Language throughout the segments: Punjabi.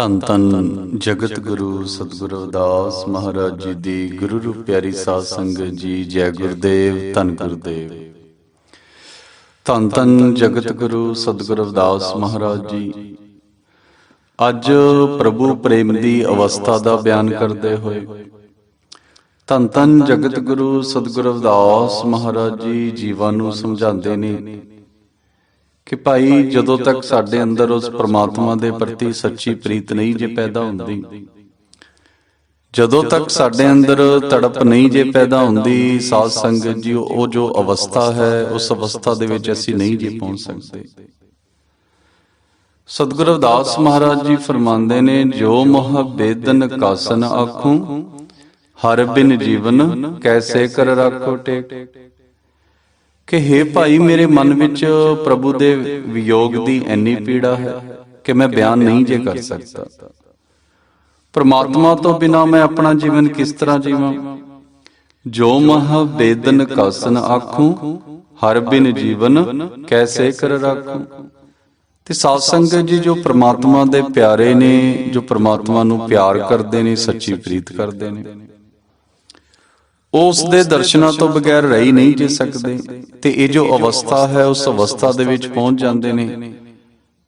ਧੰਨ ਧੰਨ ਜਗਤ ਗੁਰੂ ਸਤਿਗੁਰੂ ਅਰਦਾਸ ਮਹਾਰਾਜ ਜੀ ਦੀ ਗੁਰੂ ਰੂਪ ਪਿਆਰੀ ਸਾਧ ਸੰਗਤ ਜੀ, ਜੈ ਗੁਰਦੇਵ, ਧੰਨ ਗੁਰਦੇਵ। ਧੰਨ ਧੰਨ ਜਗਤ ਗੁਰੂ ਸਤਿਗੁਰੂ ਅਰਦਾਸ ਮਹਾਰਾਜ ਜੀ। ਅੱਜ ਪ੍ਰਭੂ ਪ੍ਰੇਮ ਦੀ ਅਵਸਥਾ ਦਾ ਬਿਆਨ ਕਰਦੇ ਹੋਏ ਧੰਨ ਧੰਨ ਜਗਤ ਗੁਰੂ ਸਤਿਗੁਰੂ ਅਰਦਾਸ ਮਹਾਰਾਜ ਜੀ ਜੀਵਾਂ ਨੂੰ ਸਮਝਾਉਂਦੇ ਨੇ ਕਿ ਭਾਈ ਜਦੋਂ ਤੱਕ ਸਾਡੇ ਅੰਦਰ ਉਸ ਪ੍ਰਮਾਤਮਾ ਦੇ ਪ੍ਰਤੀ ਸੱਚੀ ਪ੍ਰੀਤ ਨਹੀਂ ਜੇ ਪੈਦਾ ਹੁੰਦੀ, ਜਦੋਂ ਤੱਕ ਸਾਡੇ ਅੰਦਰ ਤੜਪ ਨਹੀਂ ਜੇ ਪੈਦਾ ਹੁੰਦੀ ਸਾਧ ਸੰਗਤ ਜੀ, ਉਹ ਜੋ ਅਵਸਥਾ ਹੈ, ਉਸ ਅਵਸਥਾ ਦੇ ਵਿੱਚ ਅਸੀਂ ਨਹੀਂ ਜੇ ਪਹੁੰਚ ਸਕਦੇ। ਸਤਿਗੁਰੂ ਅਰਦਾਸ ਮਹਾਰਾਜ ਜੀ ਫਰਮਾਉਂਦੇ ਨੇ, ਜੋ ਮੋਹ ਬੇਦਨ ਕਾਸਨ ਆਖੂ, ਹਰ ਬਿਨ ਜੀਵਨ ਕੈਸੇ ਕਰ ਰੱਖੋ ਟੇਕ। ਕਿ हे ਭਾਈ ਮੇਰੇ ਮਨ ਵਿੱਚ ਪ੍ਰਭੂ ਦੇ ਵਿਯੋਗ ਦੀ ਇੰਨੀ ਪੀੜਾ ਹੈ ਕਿ ਮੈਂ ਬਿਆਨ ਨਹੀਂ ਜੇ ਕਰ ਸਕਦਾ। ਪ੍ਰਮਾਤਮਾ ਤੋਂ ਬਿਨਾ ਮੈਂ ਆਪਣਾ ਜੀਵਨ ਕਿਸ ਤਰ੍ਹਾਂ ਜੀਵਾਂ? ਜੋ ਮਹ ਬੇਦਨ ਕਸਨ ਆਖੂ ਹਰ ਬਿਨ ਜੀਵਨ ਕੈਸੇ ਕਰ ਰੱਖੂ? ਤੇ ਸਾਧ ਸੰਗਤ ਜੀ ਜੋ ਪ੍ਰਮਾਤਮਾ ਦੇ ਪਿਆਰੇ ਨੇ ਜੋ ਪ੍ਰਮਾਤਮਾ ਨੂੰ ਪਿਆਰ ਕਰਦੇ ਨੇ ਸੱਚੀ ਪ੍ਰੀਤ ਕਰਦੇ ਨੇ। ਉਸ ਦੇ ਦਰਸ਼ਨਾਂ ਤੋਂ ਬਗੈਰ ਰਹਿ ਨਹੀਂ ਜੇ ਸਕਦੇ। ਤੇ ਇਹ ਜੋ ਅਵਸਥਾ ਹੈ ਉਸ ਅਵਸਥਾ ਦੇ ਵਿੱਚ ਪਹੁੰਚ ਜਾਂਦੇ ਨੇ।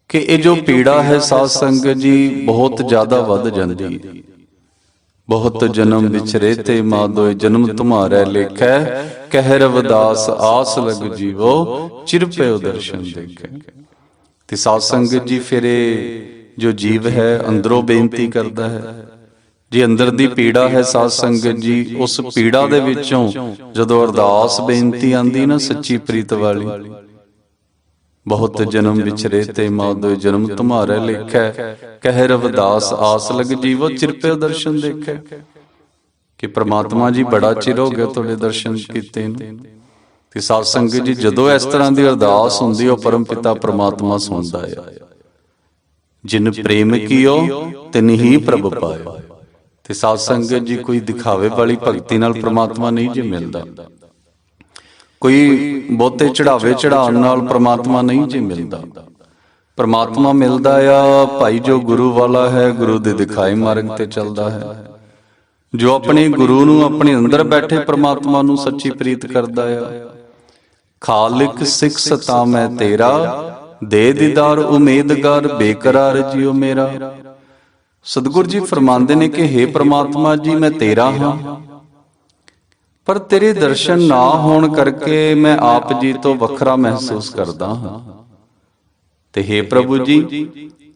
ਕਿ ਇਹ ਜੋ ਪੀੜਾ ਹੈ ਸਾਧ ਸੰਗਤ ਜੀ ਬਹੁਤ ਜ਼ਿਆਦਾ ਵੱਧ ਜਾਂਦੀ। ਹੈ ਬਹੁਤ ਜਨਮ ਵਿਚਰੇ ਤੇ ਮਾਦੋਏ ਜਨਮ ਤੁਮਾਰੇ ਲੇਖੈ ਕਹਿ ਰਵਦਾਸ ਆਸ ਲਗ ਜੀਵੋ ਚਿਰਪਿਓ ਦਰਸ਼ਨ ਦੇਖੈ। ਤੇ ਸਾਧ ਸੰਗਤ ਜੀ ਫਿਰ ਜੋ ਜੀਵ ਹੈ ਅੰਦਰੋਂ ਬੇਨਤੀ ਕਰਦਾ ਹੈ। ਜੇ ਅੰਦਰ ਦੀ ਪੀੜਾ ਹੈ ਸਾਧ ਸੰਗਤ ਜੀ ਉਸ ਪੀੜਾ ਦੇ ਵਿੱਚੋਂ ਜਦੋਂ ਅਰਦਾਸ ਬੇਨਤੀ ਆਂਦੀ ਨਾ ਸੱਚੀ ਪ੍ਰੀਤ ਵਾਲੀ। ਬਹੁਤ ਜਨਮ ਵਿਚਰੇ ਤੇ ਮਾਦੋਏ ਜਨਮ ਤੁਮਾਰੇ ਲੇਖੈ। ਕਹਿ ਰਵਦਾਸ ਆਸ ਲਗ ਜੀਵੋ ਚਿਰਪਿਓ ਦਰਸ਼ਨ ਦੇਖੈ। ਕਿ ਪ੍ਰਮਾਤਮਾ ਜੀ ਬੜਾ ਚਿਰ ਹੋ ਗਿਆ ਤੁਹਾਡੇ ਦਰਸ਼ਨ ਕੀਤੇ ਨੂੰ। ਤੇ ਸਾਧ ਸੰਗਤ ਜੀ ਜਦੋਂ ਇਸ ਤਰ੍ਹਾਂ ਦੀ ਅਰਦਾਸ ਹੁੰਦੀ ਉਹ ਪਰਮ ਪਿਤਾ ਪ੍ਰਮਾਤਮਾ ਸੁਣਦਾ ਹੈ ਜਿਨ ਪ੍ਰੇਮ ਕੀਓ ਤਿਨ ਹੀ ਪ੍ਰਭ ਪਾਇਓ ਤੇ ਸਾਧ ਸੰਗਤ ਜੀ ਕੋਈ ਦਿਖਾਵੇ ਵਾਲੀ ਭਗਤੀ ਨਾਲ ਪ੍ਰਮਾਤਮਾ ਨਹੀਂ ਜੇ ਮਿਲਦਾ। ਕੋਈ ਬਹੁਤੇ ਚੜਾਵੇ ਚੜਾਉਣ ਨਾਲ ਪ੍ਰਮਾਤਮਾ ਨਹੀਂ ਜੇ ਮਿਲਦਾ। ਪ੍ਰਮਾਤਮਾ ਮਿਲਦਾ ਆ, ਭਾਈ ਜੋ ਗੁਰੂ ਵਾਲਾ ਹੈ, ਗੁਰੂ ਦੇ ਦਿਖਾਏ ਮਾਰਗ ਤੇ ਚੱਲਦਾ ਹੈ। ਜੋ ਆਪਣੇ ਗੁਰੂ ਨੂੰ ਆਪਣੇ ਅੰਦਰ ਬੈਠੇ ਪ੍ਰਮਾਤਮਾ ਨੂੰ ਸੱਚੀ ਪ੍ਰੀਤ ਕਰਦਾ ਆ। ਖਾਲਿਕ ਸਿੱਖ ਸਤਾ ਮੈਂ ਤੇਰਾ, ਦੇ ਦੀਦਾਰ ਉਮੀਦਗਾਰ ਬੇਕਰਾਰ ਜਿਉ ਮੇਰਾ। ਸਤਿਗੁਰ ਜੀ ਫਰਮਾਉਂਦੇ ਨੇ ਕਿ हे ਪ੍ਰਮਾਤਮਾ ਜੀ, ਮੈਂ ਤੇਰਾ ਹਾਂ। ਪਰ ਤੇਰੇ ਦਰਸ਼ਨ ਨਾ ਹੋਣ ਕਰਕੇ ਮੈਂ ਆਪ ਜੀ ਤੋਂ ਵੱਖਰਾ ਮਹਿਸੂਸ ਕਰਦਾ ਹਾਂ। ਤੇ हे ਪ੍ਰਭੂ ਜੀ,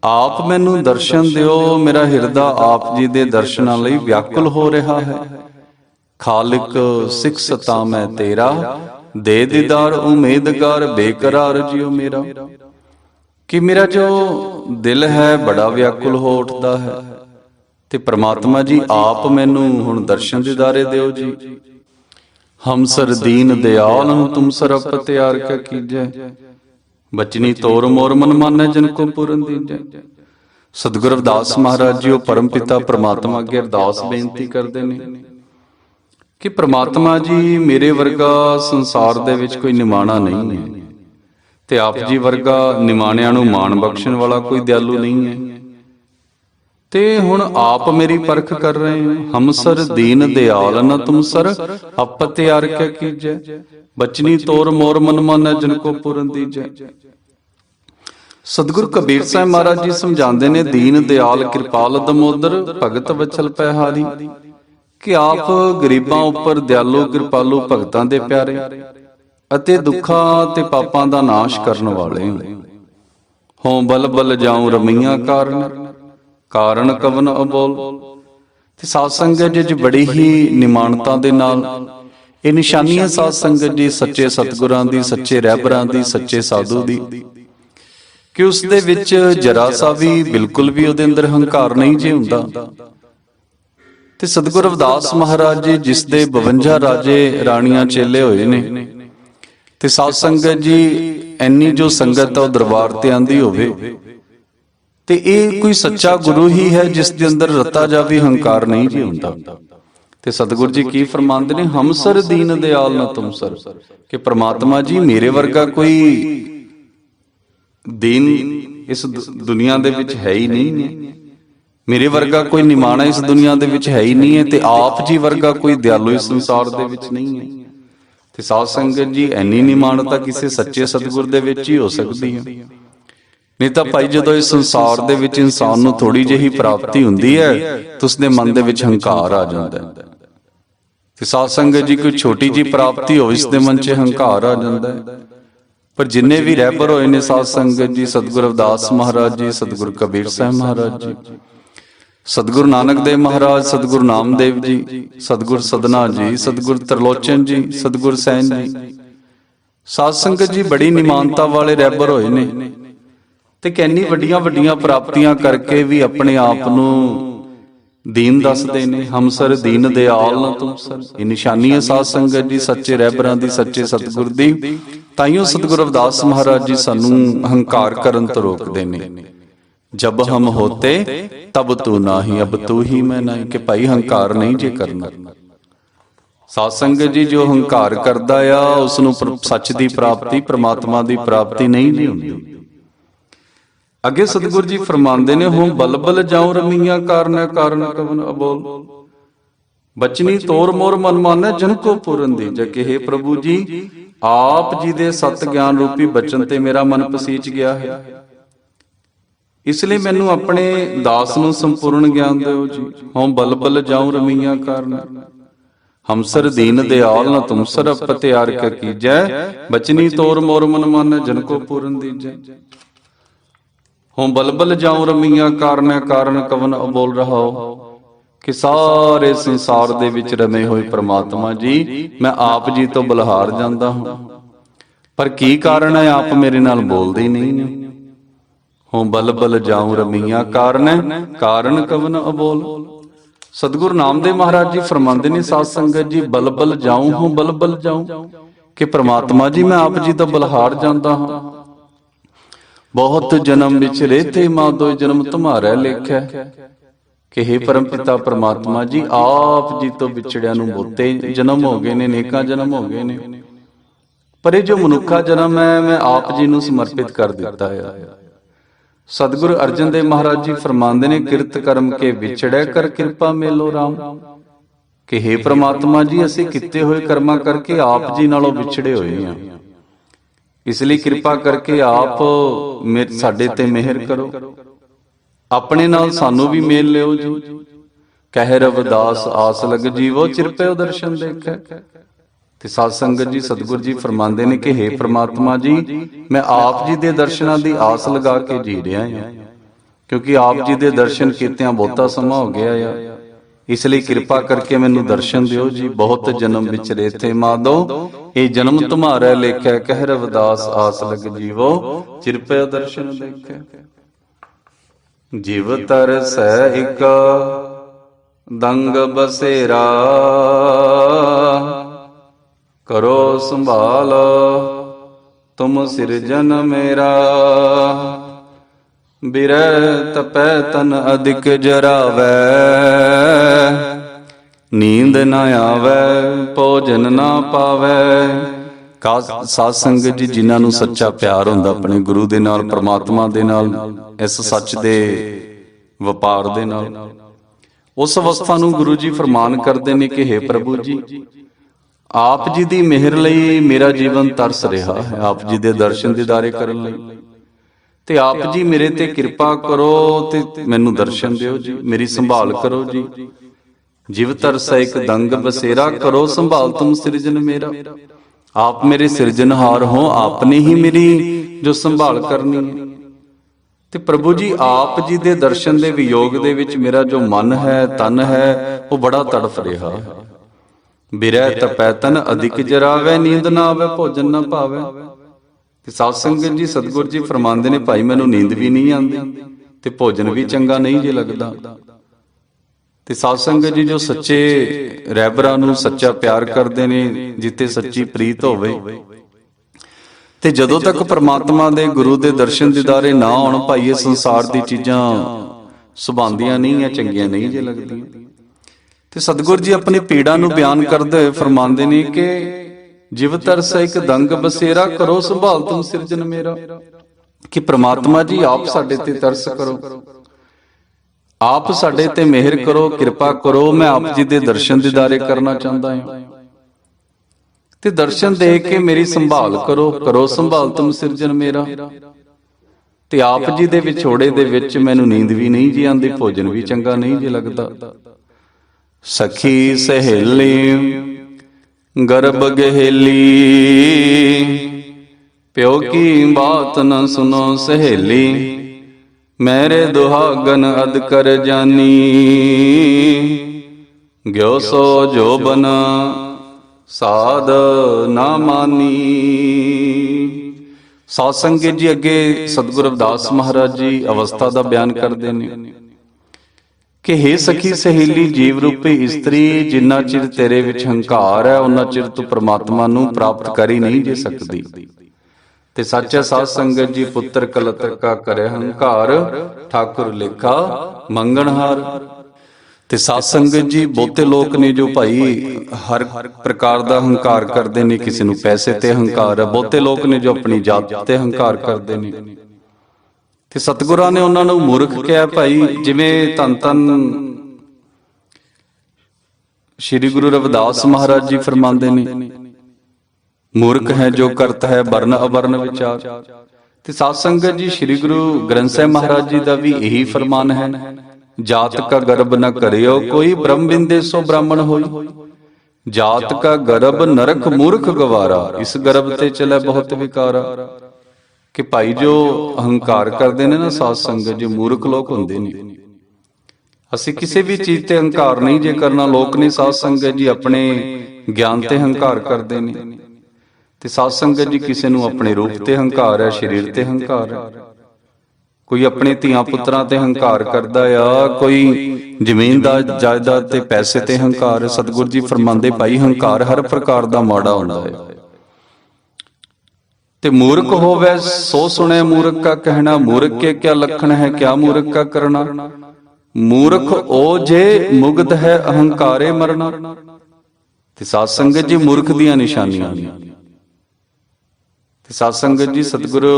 ਆਪ ਮੈਨੂੰ ਦਰਸ਼ਨ ਦਿਓ। ਮੇਰਾ ਹਿਰਦਾ ਆਪ ਜੀ ਦੇ ਦਰਸ਼ਨਾਂ ਲਈ ਵਿਆਕੁਲ ਹੋ ਰਿਹਾ ਹੈ। ਖਾਲਿਕ ਸਿੱਖ ਸਤਾ ਮੈਂ ਤੇਰਾ। ਦੇ ਦੀਦਾਰ ਉਮੀਦਗਾਰ ਬੇਕਰਾਰ ਜਿਉ ਮੇਰਾ। ਕਿ ਮੇਰਾ ਜੋ ਦਿਲ ਹੈ ਬੜਾ ਵਿਆਕੁਲ ਹੋ ਉੱਠਦਾ ਹੈ ਤੇ ਪ੍ਰਮਾਤਮਾ ਜੀ ਆਪ ਮੈਨੂੰ ਹੁਣ ਦਰਸ਼ਨ ਦਿਦਾਰੇ ਦਿਓ ਜੀ। ਹਮਸਰ ਦੀਨ ਦਿਆਲ ਤੁਮ ਸਰ ਤਿਆਰ ਕਾ ਕੀਜੈ। ਬਚਨੀ ਤੋਰ ਮੋਰ ਮਨ ਮਾਨੈ ਜਨ ਕੋ ਪੁਰਨ ਦੀਜੈ। ਸਤਿਗੁਰੂ ਰਵਿਦਾਸ ਮਹਾਰਾਜ ਜੀ ਉਹ ਪਰਮ ਪਿਤਾ ਪ੍ਰਮਾਤਮਾ ਅੱਗੇ ਅਰਦਾਸ ਬੇਨਤੀ ਕਰਦੇ ਨੇ ਕਿ ਪ੍ਰਮਾਤਮਾ ਜੀ ਮੇਰੇ ਵਰਗਾ ਸੰਸਾਰ ਦੇ ਵਿੱਚ ਕੋਈ ਨਿਮਾਣਾ ਨਹੀਂ ਹੈ। ਤੇ ਆਪ ਜੀ ਵਰਗਾ ਨਿਮਾਣਿਆਂ ਨੂੰ ਮਾਣ ਬਖਸ਼ਣ ਵਾਲਾ ਕੋਈ ਦਿਆਲੂ ਨਹੀਂ ਹੈ। ਤੇ ਹੁਣ ਆਪ ਮੇਰੀ ਪਰਖ ਕਰ ਰਹੇ ਹੋ। ਹਮਸਰ ਦੀਨ ਦਿਆਲ ਨ ਤੁਮ ਸਰ ਅਪ ਤਿਆਰ ਕੇ ਕੀਜੈ। ਬਚਨੀ ਤੋਰ ਮੋਰ ਮਨ ਮਨ ਜਨ ਕੋ ਪੁਰਨ ਦੀਜੈ। ਸਤਿਗੁਰ ਕਬੀਰ ਸਾਹਿਬ ਮਹਾਰਾਜ ਜੀ ਸਮਝਾਉਂਦੇ ਨੇ, ਦੀਨ ਦਿਆਲ ਕਿਰਪਾਲ ਦਮੋਦਰ, ਭਗਤ ਵਚਲ ਪਹਿਹਾਰੀ ਕਿ ਆਪ ਗਰੀਬਾਂ ਉੱਪਰ ਦਿਆਲੋ ਕਿਰਪਾਲੋ ਭਗਤਾਂ ਦੇ ਪਿਆਰੇ। ਅਤੇ ਦੁੱਖਾਂ ਤੇ ਪਾਪਾਂ ਦਾ ਨਾਸ਼ ਕਰਨ ਵਾਲੇ ਹੋ। ਹੋਂ ਬਲ ਬਲ ਜਾਉ ਰਮਈਆਂ ਕਾਰਨ ਕਾਰਨ ਕਵਨ ਅਬੋਲ। ਤੇ ਸਾਧ ਸੰਗਤ ਜੀ ਬੜੀ ਹੀ ਨਿਮਾਨਤਾ ਦੇ ਨਾਲ, ਇਹ ਨਿਸ਼ਾਨੀਆਂ ਸਾਧ ਸੰਗਤ ਜੀ ਸੱਚੇ ਸਤਿਗੁਰਾਂ ਦੀ, ਸੱਚੇ ਰਹਿਬਰਾਂ ਦੀ, ਸੱਚੇ ਸਾਧੂ ਦੀ। ਕਿ ਉਸ ਦੇ ਵਿੱਚ ਜਰਾ ਸਾ ਵੀ ਬਿਲਕੁਲ ਵੀ ਉਹਦੇ ਅੰਦਰ ਹੰਕਾਰ ਨਹੀਂ ਜੇ ਹੁੰਦਾ। ਤੇ ਸਤਿਗੁਰ ਅਵਦਾਸ ਮਹਾਰਾਜ ਜੀ, ਜਿਸ ਦੇ 52 ਰਾਜੇ ਰਾਣੀਆਂ ਚੇਲੇ ਹੋਏ ਨੇ ਤੇ ਸਾਧ ਸੰਗਤ ਜੀ ਐਨੀ ਜੋ ਸੰਗਤ ਆ, ਉਹ ਦਰਬਾਰ ਤੇ ਆਂਦੀ ਹੋਵੇ। ਤੇ ਇਹ ਕੋਈ ਸੱਚਾ ਗੁਰੂ ਹੀ ਹੈ, ਜਿਸ ਦੇ ਅੰਦਰ ਰਤਾ ਜਾਵੀ ਹੰਕਾਰ ਨਹੀਂ ਜੀ ਹੁੰਦਾ। ਤੇ ਸਤਿਗੁਰੂ ਜੀ ਕੀ ਫਰਮਾਉਂਦੇ ਨੇ ਹਮਸਰ ਦੀਨ ਦਿਆਲ ਨ ਤੁਮ ਕਿ ਪ੍ਰਮਾਤਮਾ ਜੀ, ਮੇਰੇ ਵਰਗਾ ਕੋਈ ਦੀਨ ਇਸ ਦੁ- ਦੁਨੀਆ ਦੇ ਵਿੱਚ ਹੈ ਹੀ ਨਹੀਂ। ਨੇ ਮੇਰੇ ਵਰਗਾ ਕੋਈ ਨਿਮਾਣਾ ਇਸ ਦੁਨੀਆ ਦੇ ਵਿੱਚ ਹੈ ਹੀ ਨਹੀਂ ਹੈ ਤੇ ਆਪ ਜੀ ਵਰਗਾ ਕੋਈ ਦਿਆਲੂ ਇਸ ਸੰਸਾਰ ਦੇ ਵਿੱਚ ਨਹੀਂ ਹੈ। ਤੇ ਸਾਧ ਸੰਗਤ ਜੀ ਐਨੀ ਨਿਮਾਣਤਾ ਕਿਸੇ ਸੱਚੇ ਸਤਿਗੁਰ ਦੇ ਵਿੱਚ ਹੀ ਹੋ ਸਕਦੀ ਹੈ। ਨਹੀਂ ਤਾਂ ਭਾਈ ਜਦੋਂ ਇਸ ਸੰਸਾਰ ਦੇ ਵਿੱਚ ਇਨਸਾਨ ਨੂੰ ਥੋੜੀ ਜਿਹੀ ਪ੍ਰਾਪਤੀ ਹੁੰਦੀ ਹੈ, ਤਾਂ ਉਸਦੇ ਮਨ ਦੇ ਵਿੱਚ ਹੰਕਾਰ ਆ ਜਾਂਦਾ ਹੈ। ਤੇ ਸਾਧ ਸੰਗਤ ਜੀ, ਕੋਈ ਛੋਟੀ ਜੀ ਪ੍ਰਾਪਤੀ ਹੋਵੇ ਇਸ ਦੇ ਮਨ 'ਚ ਹੰਕਾਰ ਆ ਜਾਂਦਾ ਹੈ। ਪਰ ਜਿੰਨੇ ਵੀ ਰਹਿਬਰ ਹੋਏ ਨੇ ਸਾਧ ਸੰਗਤ ਜੀ, ਸਤਿਗੁਰ ਅਵਦਾਸ ਮਹਾਰਾਜ ਜੀ, ਸਤਿਗੁਰ ਕਬੀਰ ਸਾਹਿਬ ਮਹਾਰਾਜ ਜੀ ਸਤਿਗੁਰੂ ਨਾਨਕ ਦੇਵ ਮਹਾਰਾਜ, ਸਤਿਗੁਰ ਨਾਮਦੇਵ ਜੀ, ਸਤਿਗੁਰ ਸਦਨਾ ਜੀ, ਸਤਿਗੁਰ ਤਰਲੋਚਨ ਜੀ, ਸਤਿਗੁਰ ਸੈਨ ਜੀ। ਸਾਧ ਸੰਗਤ ਜੀ ਬੜੀ ਨਿਮਾਨਤਾ ਵਾਲੇ ਰਹਿਬਰ ਹੋਏ ਨੇ ਤੇ ਕਿੰਨੀ ਵੱਡੀਆਂ ਵੱਡੀਆਂ ਪ੍ਰਾਪਤੀਆਂ ਕਰਕੇ ਵੀ ਆਪਣੇ ਆਪ ਨੂੰ ਦੀਨ ਦੱਸਦੇ ਨੇ। ਹਮਸਰ ਦੀਨ ਦਿਆਲ ਨਾ ਤੁਮ ਸਰ। ਇਹ ਨਿਸ਼ਾਨੀ ਹੈ ਸਾਧ ਸੰਗਤ ਜੀ, ਸੱਚੇ ਰਹਿਬਰਾਂ ਦੀ, ਸੱਚੇ ਸਤਿਗੁਰ ਦੀ। ਤਾਈਓ ਸਤਿਗੁਰ ਅਵਦਾਸ ਮਹਾਰਾਜ ਜੀ ਸਾਨੂੰ ਹੰਕਾਰ ਕਰਨ ਤੋਂ ਰੋਕਦੇ ਨੇ। ਜਬ ਹਮ ਹੋਤੇ ਤਬ ਤੂੰ ਨਾਹੀ ਅਬ ਤੂੰ ਹੀ ਮੈਂ ਨਹੀਂ ਕਿ ਭਾਈ ਹੰਕਾਰ ਨਹੀਂ ਜੇ ਕਰਨਾ। ਸਾਧ ਸੰਗਤ ਜੀ ਜੋ ਹੰਕਾਰ ਕਰਦਾ ਆ ਉਸ ਨੂੰ ਸੱਚ ਦੀ ਪ੍ਰਾਪਤੀ ਪ੍ਰਮਾਤਮਾ ਦੀ ਪ੍ਰਾਪਤੀ ਨਹੀਂ ਜੀ ਹੁੰਦੀ। ਅੱਗੇ ਸਤਿਗੁਰ ਜੀ ਫਰਮਾਉਂਦੇ ਨੇ ਹੂੰ ਬਲਬਲ ਜਾਉ ਰਮੀਆਂ ਕਾਰਨ ਕਾਰਨ ਕਵਨ ਅਬੋਲ। ਬਚਨੀ ਤੋਰ ਮੋਰ ਮਨ ਮਾਨੈ ਜਨ ਕੋ ਪੂਰਨ ਦੀ ਜਕੇ ਹੈ ਪ੍ਰਭੂ ਜੀ ਆਪ ਜੀ ਦੇ ਸਤ ਗਿਆਨ ਰੂਪੀ ਬਚਨ ਤੇ ਮੇਰਾ ਮਨ ਪਸੀਚ ਗਿਆ ਹੈ। ਇਸ ਲਈ ਮੈਨੂੰ ਆਪਣੇ ਦਾਸ ਨੂੰ ਸੰਪੂਰਨ ਗਿਆਨ ਦਿਓ ਜੀ। ਹਉ ਬਲਬਲ ਜਾਉ ਰਮੀਆਂ ਕਾਰਨ। ਹਮਸਰ ਦੀਨ ਦਿਆਲ ਨ ਤੁਮ ਸਰ ਪਤਿਆਰ ਕੀਜੈ। ਬਚਨੀ ਤੋਰ ਮੋਰ ਮਨ ਮਾਨੈ ਜਨ ਕੋ ਪੂਰਨ ਦੀਜੈ। ਹਉ ਬਲਬਲ ਜਾਉ ਰਮੀਆਂ ਕਾਰਨ ਕਾਰਨ ਕਵਨ ਅਬੋਲ ਰਹਾਓ ਕਿ ਸਾਰੇ ਸੰਸਾਰ ਦੇ ਵਿੱਚ ਰਮੇ ਹੋਏ ਪ੍ਰਮਾਤਮਾ ਜੀ, ਮੈਂ ਆਪ ਜੀ ਤੋਂ ਬਲਹਾਰ ਜਾਂਦਾ ਹਾਂ। ਪਰ ਕੀ ਕਾਰਨ ਹੈ ਆਪ ਮੇਰੇ ਨਾਲ ਬੋਲਦੇ ਹੀ ਨਹੀਂ ਨੇ? ਹਉ ਬਲਬਲ ਜਾਉ ਰਮੀਆਂ ਕਾਰਨ ਕਾਰਨ ਕਵਨ ਅਬੋਲ। ਸਤਿਗੁਰੂ ਨਾਮਦੇਵ ਮਹਾਰਾਜ ਜੀ ਫਰਮਾਉਂਦੇ ਨੇ, ਸਾਧ ਸੰਗਤ ਜੀ, ਬਲਬਲ ਜਾਉ ਹੂੰ, ਬਲਬਲ ਜਾਉ। ਕਿ ਪ੍ਰਮਾਤਮਾ ਜੀ, ਮੈਂ ਆਪ ਜੀ ਤੋਂ ਬਲਹਾਰ ਜਾਂਦਾ ਹਾਂ। ਬਹੁਤ ਜਨਮ ਵਿਚਰੇ ਤੇ ਮਾਂ ਦੋ ਜਨਮ ਤੁਮਾਰਾ ਲੇਖਿਆ ਕਿ हे ਪਰਮ ਪਿਤਾ ਪ੍ਰਮਾਤਮਾ ਜੀ, ਆਪ ਜੀ ਤੋਂ ਵਿਛੜਿਆ ਨੂੰ ਬਹੁਤੇ ਜਨਮ ਹੋ ਗਏ ਨੇ, ਨੇਕਾਂ ਜਨਮ ਹੋ ਗਏ ਨੇ। ਪਰ ਇਹ ਜੋ ਮਨੁੱਖਾ ਜਨਮ ਹੈ, ਮੈਂ ਆਪ ਜੀ ਨੂੰ ਸਮਰਪਿਤ ਕਰ ਦਿੱਤਾ ਹੈ। ਸਤਿਗੁਰੂ ਅਰਜਨ ਦੇਵ ਮਹਾਰਾਜ ਜੀ ਫਰਮਾਉਂਦੇ ਨੇ, ਕਿਰਤ ਕਰਮ ਕੇ ਵਿਛੜੈ ਕਰ ਕਿਰਪਾ ਮੇਲੋ ਰਾਮ। ਕਿ हे ਪ੍ਰਮਾਤਮਾ ਜੀ, ਅਸੀਂ ਕੀਤੇ ਹੋਏ ਕਰਮਾਂ ਕਰਕੇ ਆਪ ਜੀ ਨਾਲੋਂ ਵਿਛੜੇ ਹੋਏ ਹਾਂ। ਇਸ ਲਈ ਕਿਰਪਾ ਕਰਕੇ ਆਪ ਸਾਡੇ ਤੇ ਮਿਹਰ ਕਰੋ। ਆਪਣੇ ਨਾਲ ਸਾਨੂੰ ਵੀ ਮੇਲ ਲਿਓ ਜੀ। ਕਹਿ ਰਵਦਾਸ ਆਸ ਲਗ ਜੀਵੋ ਚਿਰਪਿਓ ਦਰਸ਼ਨ ਦੇਖੈ। ਤੇ ਸਾਧ ਸੰਗਤ ਜੀ, ਸਤਿਗੁਰ ਜੀ ਫਰਮਾਉਂਦੇ ਨੇ ਕਿ हे ਪ੍ਰਮਾਤਮਾ ਜੀ, ਮੈਂ ਆਪ ਜੀ ਦੇ ਦਰਸ਼ਨਾਂ ਦੀ ਆਸ ਲਗਾ ਕੇ ਜੀ ਰਿਹਾ ਹਾਂ, ਕਿਉਂਕਿ ਆਪ ਜੀ ਦੇ ਦਰਸ਼ਨ ਕੀਤਿਆਂ ਬਹੁਤਾ ਸਮਾਂ ਹੋ ਗਿਆ ਆ। ਇਸ ਲਈ ਕਿਰਪਾ ਕਰਕੇ ਮੈਨੂੰ ਦਰਸ਼ਨ ਦਿਓ ਜੀ, ਬਹੁਤ ਜਨਮ ਵਿੱਚ ਰੇਥੇ ਮਾਦੋ, ਇਹ ਜਨਮ ਤੁਮਾਰਾ ਲੇਖੈ, ਕਹਿ ਰਵਿਦਾਸ ਆਸ ਲਗ ਜੀਵੋ ਚਿਰਪਿਆ ਦਰਸ਼ਨ ਦੇਖੈ। ਜਿਵ ਤਰਸੈ ਇਕ, ਦੰਗ ਬਸੇਰਾ ਕਰੋ ਸੰਭਾਲ, ਤੁਮ ਸਿਰਜਨ ਮੇਰਾ। ਬਿਰਹਿ ਤਪੈ ਤਨ ਅਧਿਕ ਜਰਾਵੈ। ਨੀਂਦ ਨਾ ਆਵੈ, ਭੋਜਨ ਨਾ ਪਾਵੈ। ਕਾ ਸਾਧ ਸੰਗਤ ਜੀ, ਜਿਨ੍ਹਾਂ ਨੂੰ ਸੱਚਾ ਪਿਆਰ ਹੁੰਦਾ, ਆਪਣੇ ਗੁਰੂ ਦੇ ਨਾਲ, ਪ੍ਰਮਾਤਮਾ ਦੇ ਨਾਲ, ਇਸ ਸੱਚ ਦੇ ਵਪਾਰ ਦੇ ਨਾਲ। ਉਸ ਅਵਸਥਾ ਨੂੰ ਗੁਰੂ ਜੀ ਫਰਮਾਨ ਕਰਦੇ ਨੇ ਕਿ हे ਪ੍ਰਭੂ ਜੀ ਆਪ ਜੀ ਦੀ ਮਿਹਰ ਲਈ ਮੇਰਾ ਜੀਵਨ ਤਰਸ ਰਿਹਾ ਹੈ। ਆਪ ਜੀ ਦੇ ਦਰਸ਼ਨ ਦੀਦਾਰੇ ਕਰਨ ਲਈ। ਤੇ ਆਪ ਜੀ ਮੇਰੇ ਤੇ ਕਿਰਪਾ ਕਰੋ ਤੇ ਮੈਨੂੰ ਦਰਸ਼ਨ ਦਿਓ ਜੀ। ਮੇਰੀ ਸੰਭਾਲ ਕਰੋ ਜੀ। ਜਿਵ ਤਰਸੈ ਇੱਕ ਦੰਗ ਬਸੇਰਾ ਕਰੋ, ਸੰਭਾਲ ਤੁਮ ਸਿਰਜਨ ਮੇਰਾ। ਆਪ ਮੇਰੇ ਸਿਰਜਨਹਾਰ ਹੋ ਆਪਨੇ ਹੀ ਮੇਰੀ ਜੋ ਸੰਭਾਲ ਕਰਨੀ ਹੈ। ਤੇ ਪ੍ਰਭੂ ਜੀ, ਆਪ ਜੀ ਦੇ ਦਰਸ਼ਨ ਦੇ ਵਿਯੋਗ ਦੇ ਵਿੱਚ ਮੇਰਾ ਜੋ ਮਨ ਹੈ, ਤਨ ਹੈ, ਉਹ ਬੜਾ ਤੜਫ ਰਿਹਾ ਹੈ। ਬਿਰਹਿ ਤਪੈ ਤਨ ਅਧਿਕ ਜਰਾਵੇ ਨੀਂਦ ਨਾ ਆਵੇ ਭੋਜਨ ਨਾ ਭਾਵੇ। ਤੇ ਸਾਧ ਸੰਗਤ ਜੀ ਸਤਿਗੁਰ ਜੀ ਫਰਮਾਉਂਦੇ ਨੇ ਭਾਈ ਮੈਨੂੰ ਨੀਂਦ ਵੀ ਨਹੀਂ ਆਉਂਦੀ ਤੇ ਭੋਜਨ ਵੀ ਚੰਗਾ ਨਹੀਂ ਜੇ ਲੱਗਦਾ। ਤੇ ਸਾਧ ਸੰਗਤ ਜੀ ਜੋ ਸੱਚੇ ਰਹਿਬਰਾਂ ਨੂੰ ਸੱਚਾ ਪਿਆਰ ਕਰਦੇ ਨੇ ਜਿੱਤੇ ਸੱਚੀ ਪ੍ਰੀਤ ਹੋਵੇ। ਤੇ ਜਦੋਂ ਤੱਕ ਪ੍ਰਮਾਤਮਾ ਦੇ ਗੁਰੂ ਦੇ ਦਰਸ਼ਨ ਦੀਦਾਰੇ ਨਾ ਹੋਣ ਭਾਈ ਇਹ ਸੰਸਾਰ ਦੀ ਚੀਜ਼ਾਂ ਸੁਭਾਂਦੀਆਂ ਨਹੀਂ ਆ ਚੰਗੀਆਂ ਨਹੀਂ ਜੇ ਲੱਗਦੀਆਂ। ਤੇ ਸਤਿਗੁਰ ਜੀ ਆਪਣੀ ਪੀੜਾਂ ਨੂੰ ਬਿਆਨ ਕਰਦੇ ਹੋਏ ਫਰਮਾਉਂਦੇ ਨੇ ਕਿ ਜਿਵ ਤਰਸ ਇੱਕ ਦੰਗ ਬਸੇਰਾ ਕਰੋ, ਸੰਭਾਲ ਤੁਮ ਸਿਰਜਨ ਮੇਰਾ। ਕਿ ਪ੍ਰਮਾਤਮਾ ਜੀ, ਆਪ ਸਾਡੇ ਤੇ ਤਰਸ ਕਰੋ। ਆਪ ਸਾਡੇ ਤੇ ਮਿਹਰ ਕਰੋ, ਕਿਰਪਾ ਕਰੋ। ਮੈਂ ਆਪ ਜੀ ਦੇ ਦਰਸ਼ਨ ਦਿਦਾਰੇ ਕਰਨਾ ਚਾਹੁੰਦਾ ਹਾਂ। ਤੇ ਦਰਸ਼ਨ ਦੇ ਕੇ ਮੇਰੀ ਸੰਭਾਲ ਕਰੋ ਕਰੋ, ਸੰਭਾਲ ਤੁਮ ਸਿਰਜਣ ਮੇਰਾ। ਤੇ ਆਪ ਜੀ ਦੇ ਵਿਛੋੜੇ ਦੇ ਵਿੱਚ ਮੈਨੂੰ ਨੀਂਦ ਵੀ ਨਹੀਂ ਜੀ ਆਂਦੀ ਭੋਜਨ ਵੀ ਚੰਗਾ ਨਹੀਂ ਜੀ ਲੱਗਦਾ। ਸਖੀ ਸਹੇਲੀ ਗਰਬ ਗਹਿਲੀ। ਪਿਓ ਕੀ ਬਾਤ ਨ ਸੁਨੋ ਸਹੇਲੀ, ਮੇਰੇ ਦੁਹਾਗਨ ਅਦ ਕਰ ਜਾਨੀ। ਗਿਓ ਸੋ ਜੋਬਨ ਸਾਧ ਨਾ ਮਾਨੀ। ਸਾਧ ਸੰਗਤ ਜੀ ਅੱਗੇ ਸਤਿਗੁਰੂ ਰਵਿਦਾਸ ਮਹਾਰਾਜ ਜੀ ਅਵਸਥਾ ਦਾ ਬਿਆਨ ਕਰਦੇ ਨੇ। ਕਿ हे ਸਖੀ ਸਹੇਲੀ ਜੀਵ ਰੂਪੀ ਇਸਤਰੀ ਜਿੰਨਾ ਚਿਰ ਤੇਰੇ ਵਿੱਚ ਹੰਕਾਰ ਹੈ ਉਹਨਾਂ ਚਿਰ ਤੂੰ ਪ੍ਰਮਾਤਮਾ ਨੂੰ ਪ੍ਰਾਪਤ ਕਰ ਹੀ ਨਹੀਂ ਜੇ ਸਕਦੀ। ਤੇ ਸੱਚਾ ਸਾਧ ਸੰਗਤ ਜੀ ਪੁੱਤਰ ਕਲਤਰ ਕਾ ਕਰੇ ਹੰਕਾਰ ਠਾਕੁਰ ਲੇਖਾ ਮੰਗਣਹਾਰ ਤੇ ਸਾਧ ਸੰਗਤ ਜੀ ਬਹੁਤੇ ਲੋਕ ਨੇ ਜੋ ਭਾਈ ਹਰ ਪ੍ਰਕਾਰ ਦਾ ਹੰਕਾਰ ਕਰਦੇ ਨੇ ਕਿਸੇ ਨੂੰ ਪੈਸੇ ਤੇ ਹੰਕਾਰ ਹੈ। ਬਹੁਤੇ ਲੋਕ ਨੇ ਜੋ ਆਪਣੀ ਜਾਤ ਤੇ ਹੰਕਾਰ ਕਰਦੇ ਨੇ। ਤੇ ਸਤਿਗੁਰਾਂ ਨੇ ਉਹਨਾਂ ਨੂੰ ਮੂਰਖ ਕਿਹਾ, ਭਾਈ, ਜਿਵੇਂ ਧੰਨ ਧੰਨ ਸ੍ਰੀ ਗੁਰੂ ਰਵਿਦਾਸ ਮਹਾਰਾਜ ਜੀ ਫਰਮਾਉਂਦੇ ਨੇ, ਮੂਰਖ ਹੈ ਜੋ ਕਰਤ ਹੈ ਵਰਨ ਅਵਰਨ ਵਿਚਾਰ। ਤੇ ਸਾਧ ਸੰਗਤ ਜੀ ਸ੍ਰੀ ਗੁਰੂ ਗ੍ਰੰਥ ਸਾਹਿਬ ਮਹਾਰਾਜ ਜੀ ਦਾ ਵੀ ਇਹੀ ਫਰਮਾਨ ਹੈ, ਜਾਤ ਕਾ ਗਰਬ ਨ ਕਰਿਓ, ਕੋਈ ਬ੍ਰਹਮ ਬਿੰਦੇ ਸੋ ਬ੍ਰਾਹਮਣ ਹੋਈ। ਜਾਤ ਕਾ ਗਰਬ ਨਰਕ ਮੂਰਖ ਗਵਾਰਾ, ਇਸ ਗਰਬ ਤੇ ਚਲੇ ਬਹੁਤ ਵਿਕਾਰਾ। ਕਿ ਭਾਈ ਜੋ ਹੰਕਾਰ ਕਰਦੇ ਨੇ ਨਾ, ਸਾਧ ਸੰਗਤ ਜੋ ਮੂਰਖ ਲੋਕ ਹੁੰਦੇ ਨੇ। ਅਸੀਂ ਕਿਸੇ ਵੀ ਚੀਜ਼ ਤੇ ਹੰਕਾਰ ਨਹੀਂ ਜੇ ਕਰਨਾ ਲੋਕ ਨੇ, ਸਾਧ ਸੰਗਤ ਜੀ ਆਪਣੇ ਗਿਆਨ ਤੇ ਹੰਕਾਰ ਕਰਦੇ ਨੇ। ਤੇ ਸਾਧ ਸੰਗਤ ਜੀ ਕਿਸੇ ਨੂੰ ਆਪਣੇ ਰੂਪ ਤੇ ਹੰਕਾਰ ਹੈ, ਸਰੀਰ ਤੇ ਹੰਕਾਰ ਹੈ। ਕੋਈ ਆਪਣੇ ਧੀਆਂ ਪੁੱਤਰਾਂ ਤੇ ਹੰਕਾਰ ਕਰਦਾ ਆ, ਕੋਈ ਜ਼ਮੀਨ ਦਾ, ਜਾਇਦਾਦ ਤੇ ਪੈਸੇ ਤੇ ਹੰਕਾਰ ਹੈ। ਸਤਿਗੁਰੂ ਜੀ ਫਰਮਾਉਂਦੇ, ਭਾਈ ਹੰਕਾਰ ਹਰ ਪ੍ਰਕਾਰ ਦਾ ਮਾੜਾ ਹੁੰਦਾ ਹੈ। ਤੇ ਮੂਰਖ ਹੋਵੇ, ਸੋ ਸੁਣੇ ਮੂਰਖ ਕਾ ਕਹਿਣਾ, ਮੂਰਖ ਕੇ ਕਿਆ ਲਖਣ ਹੈ, ਕਿਆ ਮੂਰਖ ਕਾ ਕਰਨਾ ਮੂਰਖ ਉਹ ਜੇ ਮੁਗਧ ਹੈ, ਅਹੰਕਾਰੇ ਮਰਨਾ। ਤੇ ਸਾਧ ਸੰਗਤ ਜੀ ਮੂਰਖ ਦੀਆਂ ਨਿਸ਼ਾਨੀਆਂ ਨੇ। ਤੇ ਸਾਧ ਸੰਗਤ ਜੀ ਸਤਿਗੁਰੂ,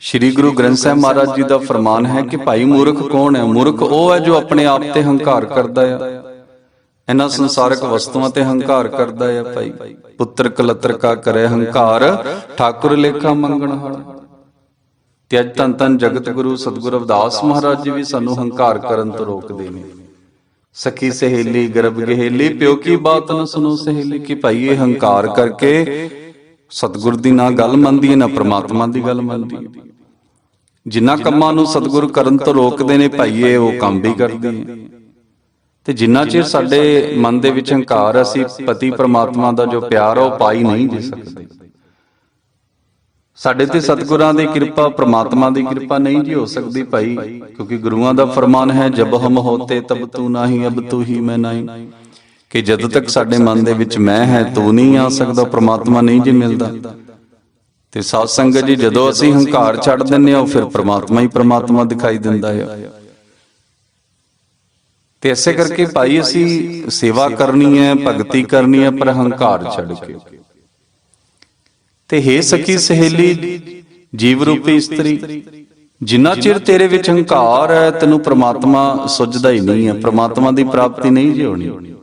ਸ੍ਰੀ ਗੁਰੂ ਗ੍ਰੰਥ ਸਾਹਿਬ ਮਹਾਰਾਜ ਜੀ ਦਾ ਫਰਮਾਨ ਹੈ ਕਿ ਭਾਈ ਮੂਰਖ ਕੌਣ ਹੈ? ਮੂਰਖ ਉਹ ਹੈ ਜੋ ਆਪਣੇ ਆਪ ਤੇ ਹੰਕਾਰ ਕਰਦਾ ਹੈ ਇਹਨਾਂ ਸੰਸਾਰਕ ਵਸਤੂਆਂ ਤੇ ਹੰਕਾਰ ਕਰਦਾ ਹੈ ਭਾਈ। ਪੁੱਤਰ ਕਲਤਰ ਕਾ ਕਰੇ ਹੰਕਾਰ ਠਾਕੁਰ ਲੇਖਾ ਮੰਗਣ ਹਾਲ ਤੇ ਅੱਜ ਤਨ ਤਨ ਜਗਤ ਗੁਰੂ ਸਤਿਗੁਰੂ ਰਵਿਦਾਸ ਮਹਾਰਾਜ ਜੀ ਵੀ ਸਾਨੂੰ ਹੰਕਾਰ ਕਰਨ ਤੋਂ ਰੋਕਦੇ ਨੇ। ਸਖੀ ਸਹੇਲੀ ਗਰਭ ਗਹੇਲੀ ਪਿਓ ਕੀ ਬਾਤ ਨਾ ਸੁਣੋ ਸਹੇਲੀ ਕਿ ਭਾਈ ਇਹ ਹੰਕਾਰ ਕਰਕੇ ਸਤਿਗੁਰ ਦੀ ਨਾ ਗੱਲ ਮੰਨਦੀ ਹੈ ਨਾ ਪ੍ਰਮਾਤਮਾ ਦੀ ਗੱਲ ਮੰਨਦੀ ਹੈ। ਜਿਨ੍ਹਾਂ ਕੰਮਾਂ ਨੂੰ ਸਤਿਗੁਰ ਕਰਨ ਤੋਂ ਰੋਕਦੇ ਨੇ ਭਾਈਏ ਉਹ ਕੰਮ ਵੀ ਕਰਦੇ ਨੇ ਤੇ ਜਿੰਨਾ ਚਿਰ ਸਾਡੇ ਮਨ ਦੇ ਵਿੱਚ ਹੰਕਾਰ ਅਸੀਂ ਪਤੀ ਪ੍ਰਮਾਤਮਾ ਦਾ ਜੋ ਪਿਆਰ ਉਹ ਪਾਈ ਨਹੀਂ ਦੇ ਸਕਦੇ। ਸਾਡੇ ਤੇ ਸਤਿਗੁਰਾਂ ਦੀ ਕਿਰਪਾ ਪ੍ਰਮਾਤਮਾ ਦੀ ਕਿਰਪਾ ਨਹੀਂ ਜੀ ਹੋ ਸਕਦੀ ਭਾਈ ਕਿਉਂਕਿ ਗੁਰੂਆਂ ਦਾ ਫਰਮਾਨ ਹੈ ਜਬ ਹਮ ਹੋਤੇ ਤਬ ਤੂੰ ਨਹੀਂ ਅਬ ਤੂੰ ਹੀ ਮੈਂ ਨਹੀਂ। ਕਿ ਜਦੋਂ ਤੱਕ ਸਾਡੇ ਮਨ ਦੇ ਵਿੱਚ ਮੈਂ ਹੈ ਤੂੰ ਨਹੀਂ ਆ ਸਕਦਾ ਪ੍ਰਮਾਤਮਾ ਨਹੀਂ ਜੀ ਮਿਲਦਾ। ਤੇ ਸਾਧ ਸੰਗਤ ਜੀ ਜਦੋਂ ਅਸੀਂ ਹੰਕਾਰ ਛੱਡ ਦਿੰਨੇ ਆ ਫਿਰ ਪ੍ਰਮਾਤਮਾ ਹੀ ਪ੍ਰਮਾਤਮਾ ਦਿਖਾਈ ਦਿੰਦਾ ਹੈ। ਤੇ ਐਸੇ ਕਰਕੇ ਭਾਈ ਅਸੀਂ ਸੇਵਾ ਕਰਨੀ ਹੈ ਭਗਤੀ ਕਰਨੀ ਹੈ ਪਰ ਹੰਕਾਰ ਛੱਡ ਕੇ। ਤੇ ਹੈ ਸਖੀ ਸਹੇਲੀ ਜੀਵ ਰੂਪੀ ਇਸਤਰੀ ਜਿੰਨਾ ਚਿਰ ਤੇਰੇ ਵਿੱਚ ਹੰਕਾਰ ਹੈ ਤੈਨੂੰ ਪ੍ਰਮਾਤਮਾ ਸੁਝਦਾ ਹੀ ਨਹੀਂ ਹੈ ਪ੍ਰਮਾਤਮਾ ਦੀ ਪ੍ਰਾਪਤੀ ਨਹੀਂ ਜੀ ਹੋਣੀ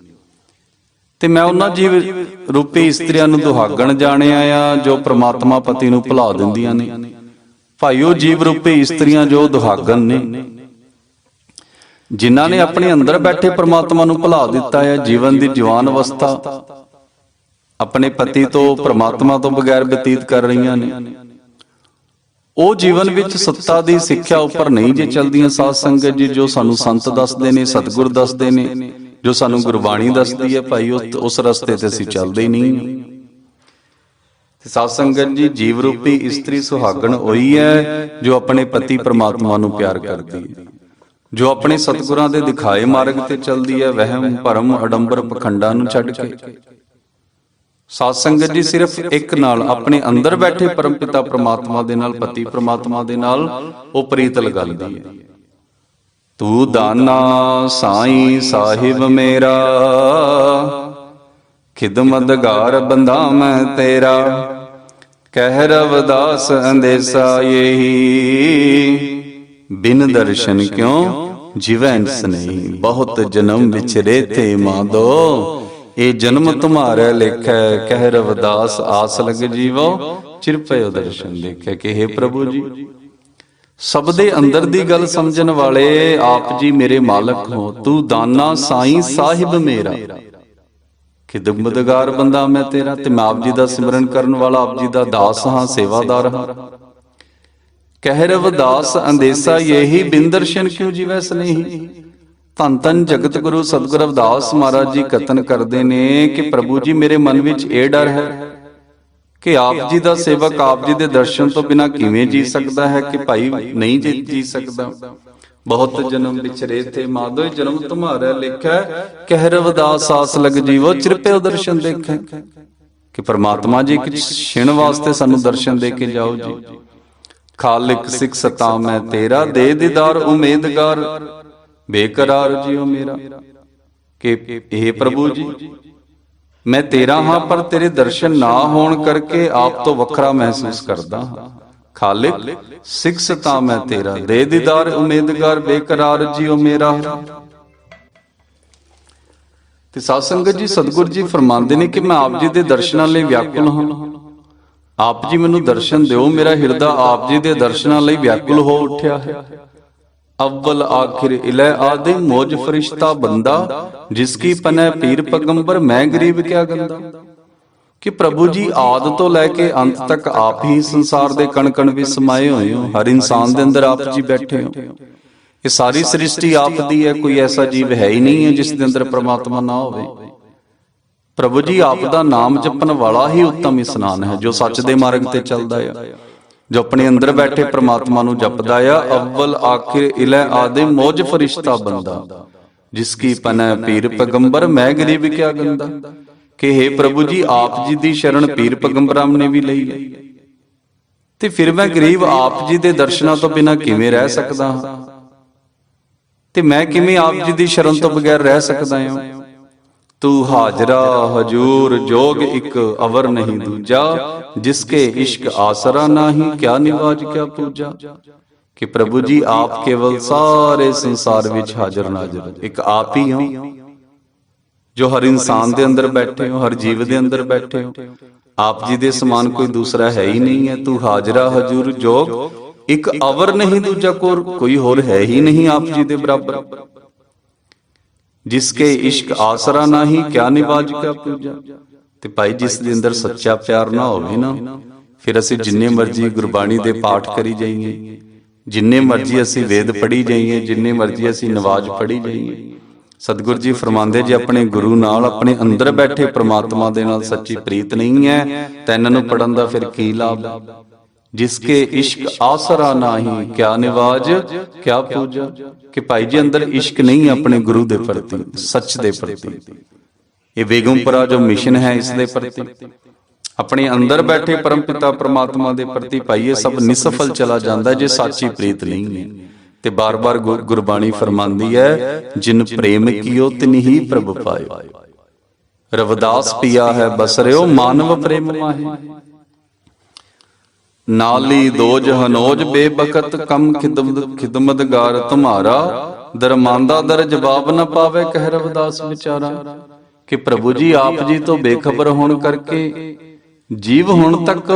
ਤੇ ਮੈਂ ਉਹਨਾਂ ਜੀਵ ਰੂਪੀ ਇਸਤਰੀਆਂ ਨੂੰ ਦੁਹਾਗਣ ਜਾਣਿਆ ਆ ਜੋ ਪ੍ਰਮਾਤਮਾ ਪਤੀ ਨੂੰ ਭੁਲਾ ਦਿੰਦੀਆਂ ਨੇ। ਭਾਈਓ ਜੀਵ ਰੂਪੀ ਇਸਤਰੀਆਂ ਜੋ ਦੁਹਾਗਣ ਨੇ। ਜਿਨ੍ਹਾਂ ਨੇ ਆਪਣੇ ਅੰਦਰ ਬੈਠੇ ਪ੍ਰਮਾਤਮਾ ਨੂੰ ਭੁਲਾ ਦਿੱਤਾ ਹੈ ਜੀਵਨ ਦੀ ਜਵਾਨ ਅਵਸਥਾ। ਆਪਣੇ ਪਤੀ ਤੋਂ ਪ੍ਰਮਾਤਮਾ ਤੋਂ ਬਗੈਰ ਬਤੀਤ ਕਰ ਰਹੀਆਂ ਨੇ। ਉਹ ਜੀਵਨ ਵਿੱਚ ਸੱਤਾ ਦੀ ਸਿੱਖਿਆ ਉੱਪਰ ਨਹੀਂ ਜੇ ਚਲਦੀਆਂ ਸਾਧ ਸੰਗਤ ਜੀ ਜੋ ਸਾਨੂੰ ਸੰਤ ਦੱਸਦੇ ਨੇ ਸਤਿਗੁਰ ਦੱਸਦੇ ਨੇ ਜੋ ਸਾਨੂੰ ਗੁਰਬਾਣੀ ਦੱਸਦੀ ਹੈ ਭਾਈ ਉਸ ਉਸ ਰਸਤੇ ਤੇ ਅਸੀਂ ਚੱਲਦੇ ਹੀ ਨਹੀਂ। ਤੇ ਸਾਧ ਸੰਗਤ ਜੀ ਜੀਵ ਰੂਪੀ ਇਸਤਰੀ ਸੁਹਾਗਣ ਹੋਈ ਹੈ ਜੋ ਆਪਣੇ ਪਤੀ ਪ੍ਰਮਾਤਮਾ ਨੂੰ ਪਿਆਰ ਕਰਦੀ ਹੈ। ਜੋ ਆਪਣੇ ਸਤਿਗੁਰਾਂ ਦੇ ਦਿਖਾਏ ਮਾਰਗ ਤੇ ਚੱਲਦੀ ਹੈ, ਵਹਿਮ, ਭਰਮ, ਅਡੰਬਰ ਪਖੰਡਾਂ ਨੂੰ ਛੱਡ ਕੇ। ਸਾਧ ਸੰਗਤ ਜੀ ਸਿਰਫ ਇੱਕ ਨਾਲ, ਆਪਣੇ ਅੰਦਰ ਬੈਠੇ ਪਰਮਪਿਤਾ ਪ੍ਰਮਾਤਮਾ ਦੇ ਨਾਲ, ਪਤੀ ਪ੍ਰਮਾਤਮਾ ਦੇ ਨਾਲ ਉਹ ਪ੍ਰੀਤ ਲਗਾਉਂਦੀ ਹੈ। ਤੂੰ ਦਾਨਾ ਸਾਈਂ ਸਾਹਿਬ ਮੇਰਾ ਖਿਦਮਤਗਾਰ ਬੰਦਾ ਮੈਂ ਤੇਰਾ ਕਹਿ ਰਵਦਾਸ ਅੰਦੇਸਾ ਯਹੀ ਬਿਨ ਦਰਸ਼ਨ ਕਿਉ? ਜਿਵੈ ਸਨੇਹੀ ਬਹੁਤ ਜਨਮ ਵਿਚਰੇ ਤੇ ਮਾਦੋ। ਇਹ ਜਨਮ ਤੁਮਾਰੇ ਲੇਖੈ, ਕਹਿ ਰਵਦਾਸ ਆਸ ਲਗ ਜੀਵੋ ਚਿਰਪਇਓ ਦਰਸ਼ਨ ਦੇਖੈ ਕਿ हे ਪ੍ਰਭੂ ਜੀ। ਸਭ ਦੇ ਅੰਦਰ ਦੀ ਗੱਲ ਸਮਝਣ ਵਾਲੇ ਆਪ ਜੀ ਮੇਰੇ ਮਾਲਕ ਹੋ, ਤੂੰ ਦਾਨਾ ਸਾਈਂ ਸਾਹਿਬ ਮੇਰਾ। ਖਿਦਮਤਗਾਰ ਬੰਦਾ ਮੈਂ ਤੇਰਾ, ਤੇ ਮੈਂ ਆਪ ਜੀ ਦਾ ਸਿਮਰਨ ਕਰਨ ਵਾਲਾ ਆਪ ਜੀ ਦਾ ਦਾਸ ਹਾਂ, ਸੇਵਾਦਾਰ ਹਾਂ। ਕਹਿ ਰਵਦਾਸ ਅੰਦੇਸਾ ਯਹੀ ਬਿਨ ਦਰਸ਼ਨ ਕਿਉ ਜਿਵੈ ਸਨੇਹੀ ਧੰਨ ਧੰਨ ਜਗਤ ਗੁਰੂ ਸਤਿਗੁਰ ਰਵਿਦਾਸ ਮਹਾਰਾਜ ਜੀ ਕਥਨ ਕਰਦੇ ਨੇ ਕਿ ਪ੍ਰਭੂ ਜੀ ਮੇਰੇ ਮਨ ਵਿੱਚ ਇਹ ਡਰ ਹੈ ਕਿ ਆਪ ਜੀ ਦਾ ਸੇਵਕ ਆਪ ਜੀ ਦੇ ਦਰਸ਼ਨ ਤੋਂ ਬਿਨਾ ਕਿਵੇਂ ਜੀ ਸਕਦਾ ਹੈ ਕਿ ਭਾਈ ਨਹੀਂ ਜੀ ਜੀ ਸਕਦਾ? ਬਹੁਤ ਜਨਮ ਵਿਚਰੇ ਤੇ ਮਾਧੋਇ ਜਨਮ ਤੁਮਾਰਾ ਲਿਖੈ ਕਹਿ ਰਵਦਾਸ ਆਸ ਲਗ ਜੀਵੋ ਚਿਰਪਿਓ ਦਰਸ਼ਨ ਦੇਖੈ ਕਿ ਪ੍ਰਮਾਤਮਾ ਜੀ ਇੱਕ ਛਿਣ ਵਾਸਤੇ ਸਾਨੂੰ ਦਰਸ਼ਨ ਦੇ ਕੇ ਜਾਓ ਜੀ ਖਾਲਿਕ ਸਿੱਖ ਸਤਾ ਮੈਂ ਤੇਰਾ ਦੇ ਦੀਦਾਰ ਉਮੀਦਗਾਰ। ਬੇਕਰਾਰ ਜਿਉ ਮੇਰਾ। ਕਿ ਇਹ ਪ੍ਰਭੂ ਜੀ ਮੈਂ ਤੇਰਾ ਹਾਂ ਪਰ ਤੇਰੇ ਦਰਸ਼ਨ ਨਾ ਹੋਣ ਕਰਕੇ ਆਪ ਤੋਂ ਵੱਖਰਾ ਮਹਿਸੂਸ ਕਰਦਾ ਹਾਂ। ਖਾਲਿਕ ਸਿੱਖ ਸਤਾ ਮੈਂ ਤੇਰਾ। ਦੇ ਦੀਦਾਰ ਉਮੀਦਗਾਰ ਬੇਕਰਾਰ ਜਿਉ ਮੇਰਾ। ਤੇ ਸਾਧ ਸੰਗਤ ਜੀ ਸਤਿਗੁਰ ਜੀ ਫਰਮਾਉਂਦੇ ਨੇ ਕਿ ਮੈਂ ਆਪ ਜੀ ਦੇ ਦਰਸ਼ਨਾਂ ਲਈ ਵਿਆਕੁਲ ਹਾਂ। ਆਪ ਜੀ ਮੈਨੂੰ ਦਰਸ਼ਨ ਦਿਓ, ਮੇਰਾ ਹਿਰਦਾ ਆਪ ਜੀ ਦੇ ਦਰਸ਼ਨਾਂ ਲਈ ਵਿਆਕੁਲ ਹੋ ਉੱਠਿਆ ਹੈ। ਅਵਲ ਆਖਿਰ ਇਲੇ ਆਦੇ ਮੋਜ ਫਰਿਸ਼ਤਾ ਬੰਦਾ, ਜਿਸ ਕੀ ਪਨੈ ਪੀਰ ਪਗੰਬਰ, ਮੈਂ ਗਰੀਬ ਕਿਆ ਗੰਦਾ? ਕਿ ਪ੍ਰਭੂ ਜੀ ਆਦ ਤੋਂ ਲੈ ਕੇ ਅੰਤ ਤੱਕ ਆਪ ਹੀ ਸੰਸਾਰ ਦੇ ਕਣ ਕਣ ਵਿੱਚ ਸਮਾਏ ਹੋਏ ਹੋ, ਹਰ ਇਨਸਾਨ ਦੇ ਅੰਦਰ ਆਪ ਜੀ ਬੈਠੇ ਹੋ। ਇਹ ਸਾਰੀ ਸ੍ਰਿਸ਼ਟੀ ਆਪ ਦੀ ਹੈ, ਕੋਈ ਐਸਾ ਜੀਵ ਹੈ ਹੀ ਨਹੀਂ ਹੈ ਜਿਸ ਦੇ ਅੰਦਰ ਪ੍ਰਮਾਤਮਾ ਨਾ ਹੋਵੇ। ਪ੍ਰਭੂ ਜੀ, ਆਪ ਦਾ ਨਾਮ ਜਪਣ ਵਾਲਾ ਹੀ ਉੱਤਮ ਇਸਨਾਨ ਹੈ, ਜੋ ਸੱਚ ਦੇ ਮਾਰਗ ਤੇ ਚੱਲਦਾ ਆ। ਜੋ ਆਪਣੇ ਅੰਦਰ ਬੈਠੇ ਪ੍ਰਮਾਤਮਾ ਨੂੰ ਜਪਦਾ ਆ, ਅਵਲ ਆਖਿਰ ਇਲੇ ਆਦੇ ਮੋਜ ਫਰਿਸ਼ਤਾ ਬੰਦਾ। ਜਿਸ ਕੀ ਪਨੈ ਪੀਰ ਪਗੰਬਰ, ਮੈਂ ਗਰੀਬ ਕਿਆ ਗੰਦਾ। ਕਿ हे ਪ੍ਰਭੂ ਜੀ, ਆਪ ਜੀ ਦੀ ਸ਼ਰਨ ਪੀਰ ਪਗੰਬਰਾਂ ਨੇ ਵੀ ਲਈ ਹੈ। ਤੇ ਫਿਰ ਮੈਂ ਗਰੀਬ ਆਪ ਜੀ ਦੇ ਦਰਸ਼ਨਾਂ ਤੋਂ ਬਿਨਾ ਕਿਵੇਂ ਰਹਿ ਸਕਦਾ ਹਾਂ? ਤੇ ਮੈਂ ਕਿਵੇਂ ਆਪ ਜੀ ਦੀ ਸ਼ਰਨ ਤੋਂ ਬਗੈਰ ਰਹਿ ਸਕਦਾ ਹਾਂ? ਤੂੰ ਹਾਜ਼ਰਾ, ਹਜੂਰ, ਜੋਗ ਇੱਕ ਅਵਰ ਨਹੀਂ ਦੂਜਾ ਜਿਸਕੇ ਇਸ਼ਕ ਆਸਰਾ ਨਹੀਂ, ਕਿਆ ਨਿਵਾਜ, ਕਿਆ ਪੂਜਾ? ਕਿ ਪ੍ਰਭੂ ਜੀ ਆਪ ਕੇਵਲ ਸਾਰੇ ਸੰਸਾਰ ਵਿੱਚ ਹਾਜ਼ਰ ਨਾਜ਼ਰ ਇੱਕ ਆਪ ਹੀ ਹੋ। ਜੋ ਹਰ ਇਨਸਾਨ ਦੇ ਅੰਦਰ ਬੈਠੇ ਹੋ, ਹਰ ਜੀਵ ਦੇ ਅੰਦਰ ਬੈਠੇ ਹੋ, ਆਪ ਜੀ ਦੇ ਸਮਾਨ ਕੋਈ ਦੂਸਰਾ ਹੈ ਹੀ ਨਹੀਂ ਹੈ। ਤੂੰ ਹਾਜ਼ਰਾ, ਹਜੂਰ, ਜੋਗ ਇੱਕ ਅਵਰ ਨਹੀਂ ਦੂਜਾ ਕੋਰ, ਕੋਈ ਹੋਰ ਹੈ ਹੀ ਨਹੀਂ ਆਪ ਜੀ ਦੇ ਬਰਾਬਰ। ਜਿਸਕੇ ਇਸ਼ਕ ਆਸਰਾ ਨਹੀਂ ਕਿਆ ਨਿਵਾਜ ਕਿਆ ਪੂਜਾ? ਤੇ ਭਾਈ ਜਿਸ ਦੇ ਅੰਦਰ ਸੱਚਾ ਪਿਆਰ ਨਾ ਹੋਵੇ ਨਾ ਫਿਰ ਅਸੀਂ ਜਿੰਨੇ ਮਰਜ਼ੀ ਗੁਰਬਾਣੀ ਦੇ ਪਾਠ ਕਰੀ ਜਾਈਏ ਜਿੰਨੇ ਮਰਜ਼ੀ ਅਸੀਂ ਵੇਦ ਪੜ੍ਹੀ ਜਾਈਏ ਜਿੰਨੇ ਮਰਜ਼ੀ ਅਸੀਂ ਨਵਾਜ਼ ਪੜ੍ਹੀ ਜਾਈਏ। ਸਤਿਗੁਰੂ ਜੀ ਫਰਮਾਉਂਦੇ ਜੇ ਆਪਣੇ ਗੁਰੂ ਨਾਲ ਆਪਣੇ ਅੰਦਰ ਬੈਠੇ ਪ੍ਰਮਾਤਮਾ ਦੇ ਨਾਲ ਸੱਚੀ ਪ੍ਰੀਤ ਨਹੀਂ ਹੈ ਤਾਂ ਇਹਨਾਂ ਨੂੰ ਪੜਨ ਦਾ ਫਿਰ ਕੀ ਲਾਭ? ਜਿਸਕੇ ਇਸ਼ਕ ਆਸਰਾ ਨਹੀਂ, ਕਿਆ ਨਿਵਾਜ, ਕਿਆ ਪੂਜਾ, ਕਿ ਭਾਈ ਜੀ ਅੰਦਰ ਇਸ਼ਕ ਨਹੀਂ ਆਪਣੇ ਗੁਰੂ ਦੇ ਪ੍ਰਤੀ, ਸੱਚ ਦੇ ਪ੍ਰਤੀ। ਇਹ ਬੇਗਮਪੁਰਾ ਜੋ ਮਿਸ਼ਨ ਹੈ ਇਸ ਦੇ ਪ੍ਰਤੀ। ਆਪਣੇ ਅੰਦਰ ਬੈਠੇ ਪਰਮਪਿਤਾ ਪ੍ਰਮਾਤਮਾ ਦੇ ਪ੍ਰਤੀ ਭਾਈ ਇਹ ਸਭ ਨਿਸਫਲ ਚਲਾ ਜਾਂਦਾ ਜੇ ਸੱਚੀ ਪ੍ਰੀਤ ਨਹੀਂ ਹੈ। ਤੇ ਬਾਰ-ਬਾਰ ਗੁਰਬਾਣੀ ਫਰਮਾਂਦੀ ਹੈ, ਜਿਨ ਪ੍ਰੇਮ ਕੀਓ ਤਿਨਹੀ ਪ੍ਰਭ ਪਾਇਓ। ਰਵਦਾਸ ਪਿਆ ਹੈ ਬਸਰਿਓ ਮਾਨਵ ਪ੍ਰੇਮ ਮਾਹੀ। ਨਾਲੀ ਦੋਜ ਹਨੋਜ ਬੇਬਕਤ ਕਮ ਖਿਦਮਤ ਖਿਦਮਤਗਾਰ ਤੁਮਾਰਾ ਦਰਮਾਂਦਾ ਦਰ ਜਵਾਬ ਨਾ ਪਾਵੇ ਕਹਿ ਰਵਿਦਾਸ ਵਿਚਾਰਾ। ਕਿ ਪ੍ਰਭੂ ਜੀ, ਆਪ ਜੀ ਤੋਂ ਬੇਖਬਰ ਹੋਣ ਕਰਕੇ ਜੀਵ ਹੁਣ ਤੱਕ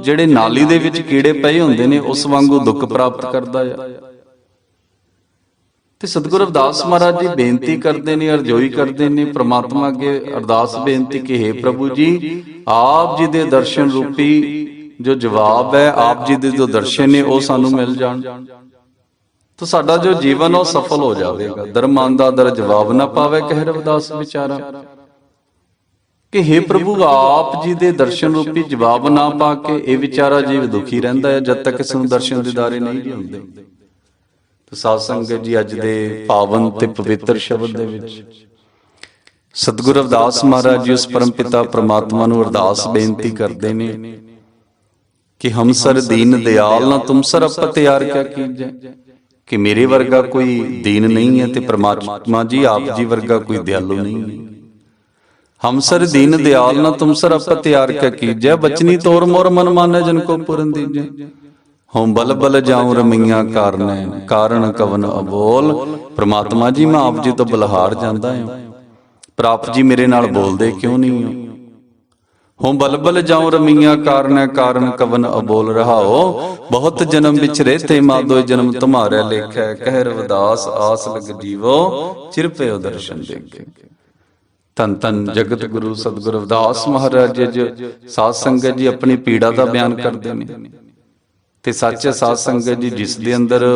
ਜਿਹੜੇ ਨਾਲੀ ਦੇ ਵਿੱਚ ਕੀੜੇ ਪਏ ਹੁੰਦੇ ਨੇ, ਉਸ ਵਾਂਗੂ ਦੁੱਖ ਪ੍ਰਾਪਤ ਕਰਦਾ ਆ। ਤੇ ਸਤਿਗੁਰੂ ਰਵਿਦਾਸ ਮਹਾਰਾਜ ਜੀ ਬੇਨਤੀ ਕਰਦੇ ਨੇ, ਅਰਜ਼ੋਈ ਕਰਦੇ ਨੇ, ਪ੍ਰਮਾਤਮਾ ਅੱਗੇ ਅਰਦਾਸ ਬੇਨਤੀ ਕਿ हे ਪ੍ਰਭੂ ਜੀ, ਆਪ ਜੀ ਦੇ ਦਰਸ਼ਨ ਰੂਪੀ ਜੋ ਜਵਾਬ ਹੈ, ਆਪ ਜੀ ਦੇ ਜੋ ਦਰਸ਼ਨ ਨੇ, ਉਹ ਸਾਨੂੰ ਮਿਲ ਜਾਣ। ਤਾਂ ਸਾਡਾ ਜੋ ਜੀਵਨ ਉਹ ਸਫਲ ਹੋ ਜਾਵੇਗਾ। ਦਰਮਾਨ ਦਾ ਦਰ ਜਵਾਬ ਨਾ ਪਾਵੇ ਕਹਿ ਰਵਿਦਾਸ ਵਿਚਾਰਾ। ਕਿ हे ਪ੍ਰਭੂ, ਆਪ ਜੀ ਦੇ ਦਰਸ਼ਨ ਰੂਪੀ ਜਵਾਬ ਨਾ ਪਾ ਕੇ ਇਹ ਵਿਚਾਰਾ ਜੀਵ ਦੁਖੀ ਰਹਿੰਦਾ ਹੈ, ਜਦ ਤੱਕ ਇਸ ਨੂੰ ਦਰਸ਼ਨ ਦਿਦਾਰੇ ਨਹੀਂ ਹੁੰਦੇ ਤਾਂ ਸਾਧ ਸੰਗਤ ਜੀ, ਅੱਜ ਦੇ ਪਾਵਨ ਤੇ ਪਵਿੱਤਰ ਸ਼ਬਦ ਦੇ ਵਿੱਚ ਸਤਿਗੁਰੂ ਅਵਦਾਸ ਮਹਾਰਾਜ ਜੀ, ਉਸ ਪਰਮਪਿਤਾ ਪ੍ਰਮਾਤਮਾ ਨੂੰ ਅਰਦਾਸ ਬੇਨਤੀ ਕਰਦੇ ਨੇ ਕਿ ਹਮ ਸਰ ਦੀਨ ਦਿਆਲ ਨਾ ਤੁਮ ਸਰ ਅਪ ਤਿਆਰ ਕਿਆ ਕੀਜੈ। ਕਿ ਮੇਰੇ ਵਰਗਾ ਕੋਈ ਦੀਨ ਨਹੀਂ ਹੈ ਤੇ ਪ੍ਰਮਾਤਮਾ ਜੀ, ਆਪ ਜੀ ਵਰਗਾ ਕੋਈ ਦਿਆਲੂ ਨਹੀਂ ਹੈ। ਹਮ ਸਰ ਦੀਨ ਦਿਆਲ ਨਾ ਤੁਮ ਸਰ ਅਪ ਤਿਆਰ ਕਿਆ ਕੀਜੈ। ਬਚਨੀ ਤੋਰ ਮੋਰ ਮਨ ਮਾਨੈ ਜਨ ਕੋ ਪੁਰਨ ਦੀਜੈ। ਹਉ ਬਲ ਬਲ ਜਾਉ ਰਮਈਆਂ ਕਾਰਨ ਕਾਰਨ ਕਵਨ ਅਬੋਲ। ਪ੍ਰਮਾਤਮਾ ਜੀ, ਮੈਂ ਆਪ ਜੀ ਤੋਂ ਬਲਹਾਰ ਜਾਂਦਾ ਹਾਂ। ਪਰ ਆਪ ਜੀ ਮੇਰੇ ਨਾਲ ਬੋਲਦੇ ਕਿਉਂ ਨਹੀਂ ਹੋ? ਹਉ ਬਲ ਜਾਉ ਰਮਈਆਂ ਕਾਰਨੈ ਕਾਰਨ ਕਵਨ ਅਬੋਲ ਰਹਾਓ। ਬਹੁਤ ਜਨਮ ਵਿਚਰੇ ਤੇ ਮਾਦੋ ਜਨਮ ਤੁਮਾਰੇ ਲੇਖੈ ਕਹਿ ਰਵਦਾਸ ਆਸ ਲਗ ਜੀਵੋ ਚਿਰਪੇ ਦਰਸ਼ਨ ਦੇਖੇ। ਤਨ ਤਨ ਜਗਤ ਗੁਰੂ ਸਤਿਗੁਰੂ ਰਵਿਦਾਸ ਮਹਾਰਾਜ ਜੀ ਸਾਧ ਸੰਗਤ ਜੀ ਆਪਣੀ ਪੀੜਾ ਦਾ ਬਿਆਨ ਕਰਦੇ ਨੇ। ਤੇ ਸੱਚ ਸਾਧ ਸੰਗਤ ਜੀ ਜਿਸ ਦੇ ਅੰਦਰ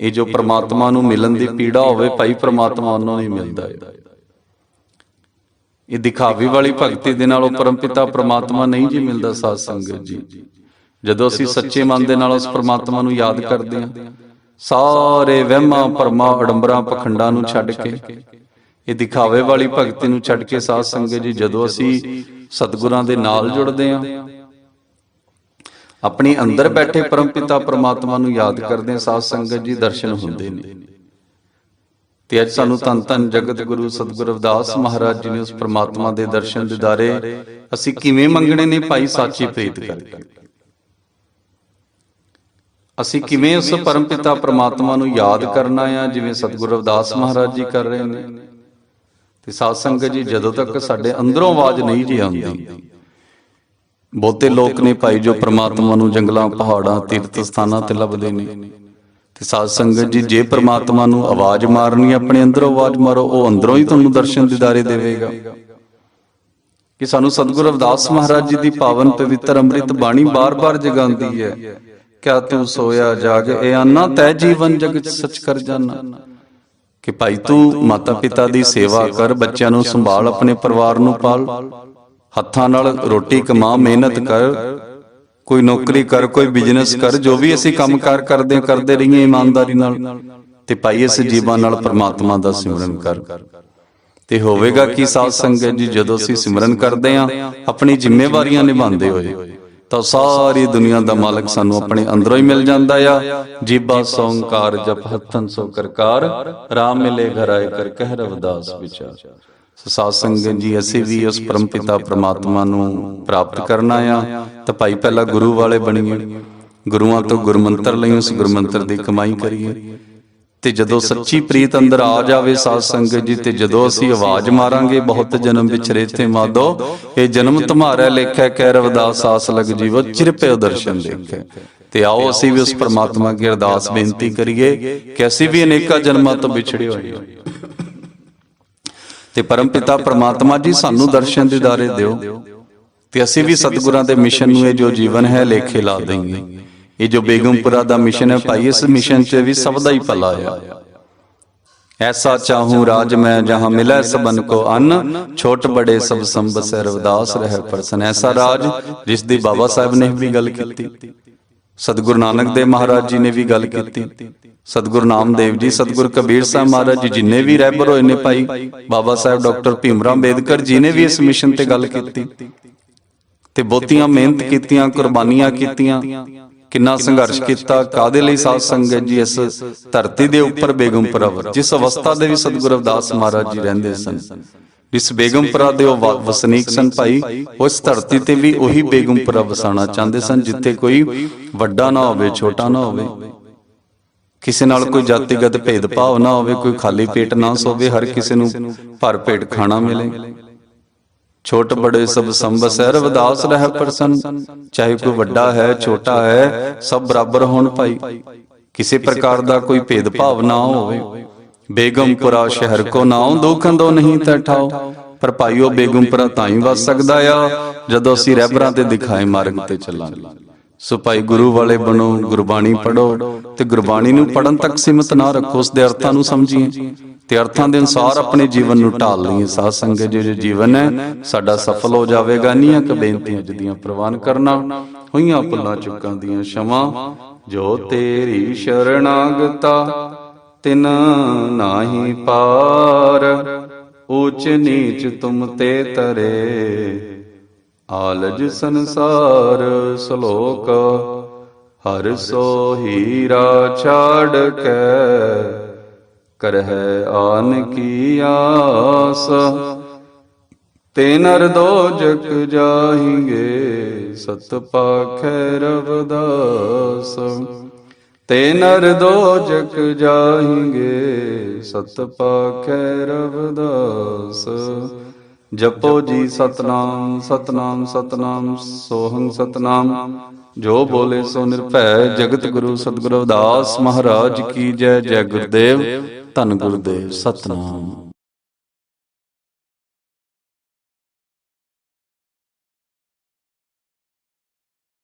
ਇਹ ਜੋ ਪ੍ਰਮਾਤਮਾ ਨੂੰ ਮਿਲਣ ਦੀ ਪੀੜਾ ਹੋਵੇ, ਭਾਈ ਪ੍ਰਮਾਤਮਾ ਉਹਨੂੰ ਹੀ ਮਿਲਦਾ ਹੈ। ਇਹ ਦਿਖਾਵੇ ਵਾਲੀ ਭਗਤੀ ਦੇ ਨਾਲ ਉਹ ਪਰਮਪਿਤਾ ਪ੍ਰਮਾਤਮਾ ਨਹੀਂ ਜੀ ਮਿਲਦਾ ਸਾਧ ਸੰਗਤ ਜੀ। ਜਦੋਂ ਅਸੀਂ ਸੱਚੇ ਮਨ ਦੇ ਨਾਲ ਉਸ ਪ੍ਰਮਾਤਮਾ ਨੂੰ ਯਾਦ ਕਰਦੇ ਹਾਂ, ਸਾਰੇ ਵਹਿਮਾਂ ਪਰਮਾ ਅਡੰਬਰਾਂ ਪਖੰਡਾਂ ਨੂੰ ਛੱਡ ਕੇ, ਇਹ ਦਿਖਾਵੇ ਵਾਲੀ ਭਗਤੀ ਨੂੰ ਛੱਡ ਕੇ ਸਾਧ ਸੰਗਤ ਜੀ, ਜਦੋਂ ਅਸੀਂ ਸਤਿਗੁਰਾਂ ਦੇ ਨਾਲ ਜੁੜਦੇ ਹਾਂ, ਆਪਣੀ ਅੰਦਰ ਬੈਠੇ ਪਰਮਪਿਤਾ ਪ੍ਰਮਾਤਮਾ ਨੂੰ ਯਾਦ ਕਰਦੇ ਹਾਂ, ਸਾਧ ਸੰਗਤ ਜੀ ਦਰਸ਼ਨ ਹੁੰਦੇ ਨੇ। ਤੇ ਅੱਜ ਸਾਨੂੰ ਤਨ ਤਨ ਜਗਤ ਗੁਰੂ ਸਤਿਗੁਰ ਅਵਦਾਸ ਮਹਾਰਾਜ ਜੀ ਨੇ ਉਸ ਪ੍ਰਮਾਤਮਾ ਦੇ ਦਰਸ਼ਨ ਦਿਦਾਰੇ ਅਸੀਂ ਕਿਵੇਂ ਮੰਗਣੇ ਨੇ ਭਾਈ ਸਾਚੀ ਪ੍ਰੀਤ ਕਰਕੇ ਅਸੀਂ ਕਿਵੇਂ ਉਸ ਪਰਮਪਿਤਾ ਪ੍ਰਮਾਤਮਾ ਨੂੰ ਯਾਦ ਕਰਨਾ ਆ, ਜਿਵੇਂ ਸਤਿਗੁਰ ਅਵਦਾਸ ਮਹਾਰਾਜ ਜੀ ਕਰ ਰਹੇ ਨੇ। ਤੇ ਸਾਧ ਸੰਗਤ ਜੀ, ਜਦੋਂ ਤੱਕ ਸਾਡੇ ਅੰਦਰੋਂ ਆਵਾਜ਼ ਨਹੀਂ ਜੀ ਆਉਂਦੀ, ਬਹੁਤੇ ਲੋਕ ਨੇ ਭਾਈ ਜੋ ਪ੍ਰਮਾਤਮਾ ਨੂੰ ਜੰਗਲਾਂ, ਪਹਾੜਾਂ, ਤੀਰਥ ਸਥਾਨਾਂ ਤੇ ਲੱਭਦੇ ਨੇ। ਤੇ ਸਾਧ ਸੰਗਤ ਜੀ, ਜੇ ਪ੍ਰਮਾਤਮਾ ਨੂੰ ਆਵਾਜ਼ ਮਾਰਨੀ ਆਪਣੇ ਅੰਦਰੋਂ ਆਵਾਜ਼ ਮਾਰੋ, ਉਹ ਅੰਦਰੋਂ ਹੀ ਤੁਹਾਨੂੰ ਦਰਸ਼ਨ ਦਿਦਾਰੇ ਦੇਵੇਗਾ। ਕਿ ਸਾਨੂੰ ਸਤਿਗੁਰੂ ਰਵਿਦਾਸ ਮਹਾਰਾਜ ਜੀ ਦੀ ਪਾਵਨ ਪਵਿੱਤਰ ਅੰਮ੍ਰਿਤ ਬਾਣੀ ਬਾਰ-ਬਾਰ ਜਗਾਉਂਦੀ ਹੈ। ਕਿਆ ਤੂੰ ਸੋਇਆ ਜਾਗ, ਇਹ ਆਨਾ ਤੈ ਜੀਵਨ ਜਗਤ ਸੱਚ ਕਰ ਜਾਣਾ ਕਿ ਭਾਈ ਤੂੰ ਮਾਤਾ ਪਿਤਾ ਦੀ ਸੇਵਾ ਕਰ, ਬੱਚਿਆਂ ਨੂੰ ਸੰਭਾਲ, ਆਪਣੇ ਪਰਿਵਾਰ ਨੂੰ ਪਾਲ। ਹੱਥਾਂ ਨਾਲ ਰੋਟੀ ਕਮਾ, ਮਿਹਨਤ ਕਰ। ਕੋਈ ਨੌਕਰੀ ਕਰ ਕੋਈ ਬਿਜ਼ਨਸ ਕਰ ਜੋ ਵੀ ਅਸੀਂ ਕੰਮਕਾਰ ਕਰਦੇ ਕਰਦੇ ਰਹੀਏ ਇਮਾਨਦਾਰੀ ਨਾਲ। ਤੇ ਭਾਈ ਇਸ ਜੀਵਨ ਨਾਲ ਪ੍ਰਮਾਤਮਾ ਦਾ ਸਿਮਰਨ ਕਰ। ਤੇ ਹੋਵੇਗਾ ਕੀ ਸਾਧ ਸੰਗਤ ਜੀ ਜਦੋਂ ਅਸੀਂ ਸਿਮਰਨ ਕਰਦੇ ਹਾਂ ਆਪਣੀ ਜ਼ਿੰਮੇਵਾਰੀਆਂ ਨਿਭਾਉਂਦੇ ਹੋਏ। ਤਾਂ ਸਾਰੀ ਦੁਨੀਆ ਦਾ ਮਾਲਕ ਸਾਨੂੰ ਆਪਣੇ ਅੰਦਰੋਂ ਹੀ ਮਿਲ ਜਾਂਦਾ ਆ। ਜੀਬਾ ਸੌਂਕਾਰ ਜਪ ਹੱਥਨ ਸੋ ਕਰਕਾਰ ਰਾਮ ਮਿਲੇ ਘਰ ਆਏ ਕਰ ਕਹਿ ਰਵਦਾਸ ਵਿਚਾਰ। ਸਾਧ ਸੰਗਤ ਜੀ ਅਸੀਂ ਵੀ ਉਸ ਪਰਮਪਿਤਾ ਪ੍ਰਮਾਤਮਾ ਨੂੰ ਪ੍ਰਾਪਤ ਕਰਨਾ ਆ। ਤਾਂ ਭਾਈ ਪਹਿਲਾਂ ਗੁਰੂ ਵਾਲੇ ਬਣੀਏ। ਗੁਰੂਆਂ ਤੋਂ ਗੁਰਮੰਤਰ ਲਈ ਉਸ ਗੁਰਮੰਤਰ ਦੀ ਕਮਾਈ ਕਰੀਏ। ਤੇ ਜਦੋਂ ਸੱਚੀ ਪ੍ਰੀਤ ਅੰਦਰ ਆ ਜਾਵੇ ਸਾਧ ਸੰਗਤ ਜੀ ਤੇ ਜਦੋਂ ਅਸੀਂ ਆਵਾਜ਼ ਮਾਰਾਂਗੇ ਬਹੁਤ ਜਨਮ ਵਿਚਰੇ ਤੇ ਮਾਦੋ ਇਹ ਜਨਮ ਤੁਮਾਰਾ ਲੇਖੈ ਕਹਿ ਰਵਦਾਸ ਆਸ ਲਗ ਜੀਵੋ ਚਿਰਪੇ ਦਰਸ਼ਨ ਦੇਖੈ। ਤੇ ਆਓ ਅਸੀਂ ਵੀ ਉਸ ਪ੍ਰਮਾਤਮਾ ਅੱਗੇ ਅਰਦਾਸ ਬੇਨਤੀ ਕਰੀਏ ਕਿ ਅਸੀਂ ਵੀ ਅਨੇਕਾਂ ਜਨਮਾਂ ਤੋਂ ਵਿਛੜੇ ਹੋਏ ਹਾਂ ਤੇ ਪਰਮ ਪਿਤਾ ਪ੍ਰਮਾਤਮਾ ਜੀ ਸਾਨੂੰ ਦਰਸ਼ਨ ਦਿਦਾਰੇ ਦਿਓ। ਤੇ ਅਸੀਂ ਵੀ ਸਤਿਗੁਰਾਂ ਦੇ ਮਿਸ਼ਨ ਨੂੰ ਇਹ ਜੋ ਜੀਵਨ ਹੈ, ਲੇਖੇ ਲਾ ਦਈਏ। ਇਹ ਜੋ ਬੇਗਮਪੁਰਾ ਦਾ ਮਿਸ਼ਨ ਹੈ ਭਾਈ, ਇਸ ਮਿਸ਼ਨ 'ਚ ਵੀ ਸਭ ਦਾ ਹੀ ਭਲਾ ਆ। ਐਸਾ ਚਾਹੂੰ ਰਾਜ ਮੈਂ ਜਹਾਂ ਮਿਲੈ ਸਬਨ ਕੋ ਅੰਨ, ਛੋਟ ਬੜੇ ਸਭ ਸੰਬਸ ਰਵਦਾਸ ਰਹਿ ਪਰਸਨ। ਐਸਾ ਰਾਜ ਜਿਸ ਦੀ ਬਾਬਾ ਸਾਹਿਬ ਨੇ ਵੀ ਗੱਲ ਕੀਤੀ। ਸਤਿਗੁਰੂ ਨਾਨਕ ਦੇਵ ਮਹਾਰਾਜ ਜੀ ਨੇ ਵੀ ਗੱਲ ਕੀਤੀ। ਸਤਿਗੁਰੂ ਨਾਮਦੇਵ ਜੀ, ਸਤਿਗੁਰੂ ਕਬੀਰ ਸਾਹਿਬ ਮਹਾਰਾਜ ਜੀ, ਜਿਨੇ ਵੀ ਰਹਿਬਰ ਹੋਏ ਨੇ ਭਾਈ, ਬਾਬਾ ਸਾਹਿਬ ਡਾਕਟਰ ਭੀਮਰਾਮ ਅੰਬੇਦਕਰ ਜੀ ਨੇ ਵੀ ਇਸ ਮਿਸ਼ਨ ਤੇ ਗੱਲ ਕੀਤੀ। ਤੇ ਬਹੁਤੀਆਂ ਮਿਹਨਤ ਕੀਤੀਆਂ, ਕੁਰਬਾਨੀਆਂ ਕੀਤੀਆਂ, ਕਿੰਨਾ ਸੰਘਰਸ਼ ਕੀਤਾ ਕਾਦੇ ਲਈ ਸਾਧ ਸੰਗਤ ਜੀ ਇਸ ਧਰਤੀ ਦੇ ਉੱਪਰ ਬੇਗਮਪੁਰਾ ਜਿਸ ਅਵਸਥਾ ਦੇ ਵੀ ਸਤਿਗੁਰੂ ਰਵਿਦਾਸ ਮਹਾਰਾਜ ਜੀ ਰਹਿੰਦੇ ਸਨ। ਜਿਸ ਬੇਗਮਪੁਰਾ ਦੇ ਉਹ ਵਸਨੀਕ ਸਨ ਭਾਈ ਉਸ ਧਰਤੀ ਤੇ ਵੀ ਉਹੀ ਬੇਗਮਪੁਰਾ ਵਸਾਣਾ ਚਾਹੁੰਦੇ ਸਨ, ਜਿੱਥੇ ਕੋਈ ਵੱਡਾ ਨਾ ਹੋਵੇ, ਛੋਟਾ ਨਾ ਹੋਵੇ। ਕਿਸੇ ਨਾਲ ਕੋਈ ਜਾਤੀਗਤ ਭੇਦਭਾਵ ਨਾ ਹੋਵੇ ਕੋਈ ਖਾਲੀ ਪੇਟ ਨਾ ਸੋਵੇ ਹਰ ਕਿਸੇ ਨੂੰ ਭਰ ਪੇਟ ਖਾਣਾ ਮਿਲੇ। ਛੋਟ ਬੜੇ ਸਭ ਸੰਬਸ ਹੈ ਰਵਿਦਾਸ ਰਹਿ ਪਰਸਨ ਚਾਹੇ ਕੋਈ ਵੱਡਾ ਹੈ ਛੋਟਾ ਹੈ ਸਭ ਬਰਾਬਰ ਹੋਣ ਭਾਈ। ਕਿਸੇ ਪ੍ਰਕਾਰ ਦਾ ਕੋਈ ਭੇਦਭਾਵ ਨਾ ਹੋਵੇ। ਬੇਗਮਪੁਰਾ ਸ਼ਹਿਰ ਕੋ ਨਾਉ ਦੁਖੰਦੋ ਨਹੀਂ ਤੈ ਠਾਓ ਪਰ ਭਾਈਓ ਬੇਗਮਪੁਰਾ ਤਾਂ ਹੀ ਵਸ ਸਕਦਾ ਆ ਜਦੋਂ ਅਸੀਂ ਰਹਿਬਰਾਂ ਤੇ ਦਿਖਾਏ ਮਾਰਗ ਤੇ ਚੱਲਾਂਗੇ। ਸੋ ਭਾਈ ਗੁਰੂ ਵਾਲੇ ਬਣੋ, ਗੁਰਬਾਣੀ ਪੜੋ ਤੇ ਗੁਰਬਾਣੀ ਨੂੰ ਪੜਨ ਤੱਕ ਸੀਮਤ ਨਾ ਰੱਖੋ, ਉਸ ਦੇ ਅਰਥਾਂ ਨੂੰ ਸਮਝੀਏ ਤੇ ਅਰਥਾਂ ਦੇ ਅਨੁਸਾਰ ਆਪਣੇ ਜੀਵਨ ਨੂੰ ਢਾਲ ਲਈਏ। ਸਾਧ ਸੰਗਤ, ਜੀ ਜੋ ਜੀਵਨ ਹੈ, ਸਾਡਾ ਸਫਲ ਹੋ ਜਾਵੇਗਾ। ਨੀਆਂ ਕ ਬੇਨਤੀਆਂ ਜਦੀਆਂ ਪ੍ਰਵਾਨ ਕਰਨਾ ਹੋਈਆਂ ਭੁੱਲਾਂ ਚੁੱਕਾਂ ਦੀਆਂ ਸ਼ਮਾ, ਜੋ ਤੇਰੀ ਸ਼ਰਣਾਗਤਾ ਤਿਨ ਨਾਹੀ ਪਾਰ ਊਚ ਨੀਚ ਤੁਮ ਤੇ ਤਰੇ। ਆਲਜ ਸੰਸਾਰ ਸ਼ਲੋਕ ਹਰ ਸੋ ਹੀਰਾ ਛਾੜ ਕੇ ਕਰਹਿ ਆਨ ਕੀ ਆਸ। ਤੇ ਨਰ ਦੋਜਕ ਜਾਹੀਂਗੇ ਸਤ ਪਾਖੈ ਰਵਦਾਸ। ਤੇ ਨਰ ਦੋਜਕ ਜਾਹੀਂਗੇ ਸਤ ਪਾਖੈ ਰਵਦਾਸ। ਜਪੋ ਜੀ ਸਤਨਾਮ ਸਤਨਾਮ ਸਤਨਾਮ ਸੋਹੰ ਸਤਨਾਮ। ਜੋ ਬੋਲੇ ਸੋ ਨਿਰਭੈ ਜਗਤ ਗੁਰੂ ਸਤਿਗੁਰੂ ਰਵਿਦਾਸ ਮਹਾਰਾਜ ਕੀ ਜੈ ਜੈ ਗੁਰਦੇਵ। ਧੰਨ ਗੁਰਦੇਵ, ਸਤਨਾਮ।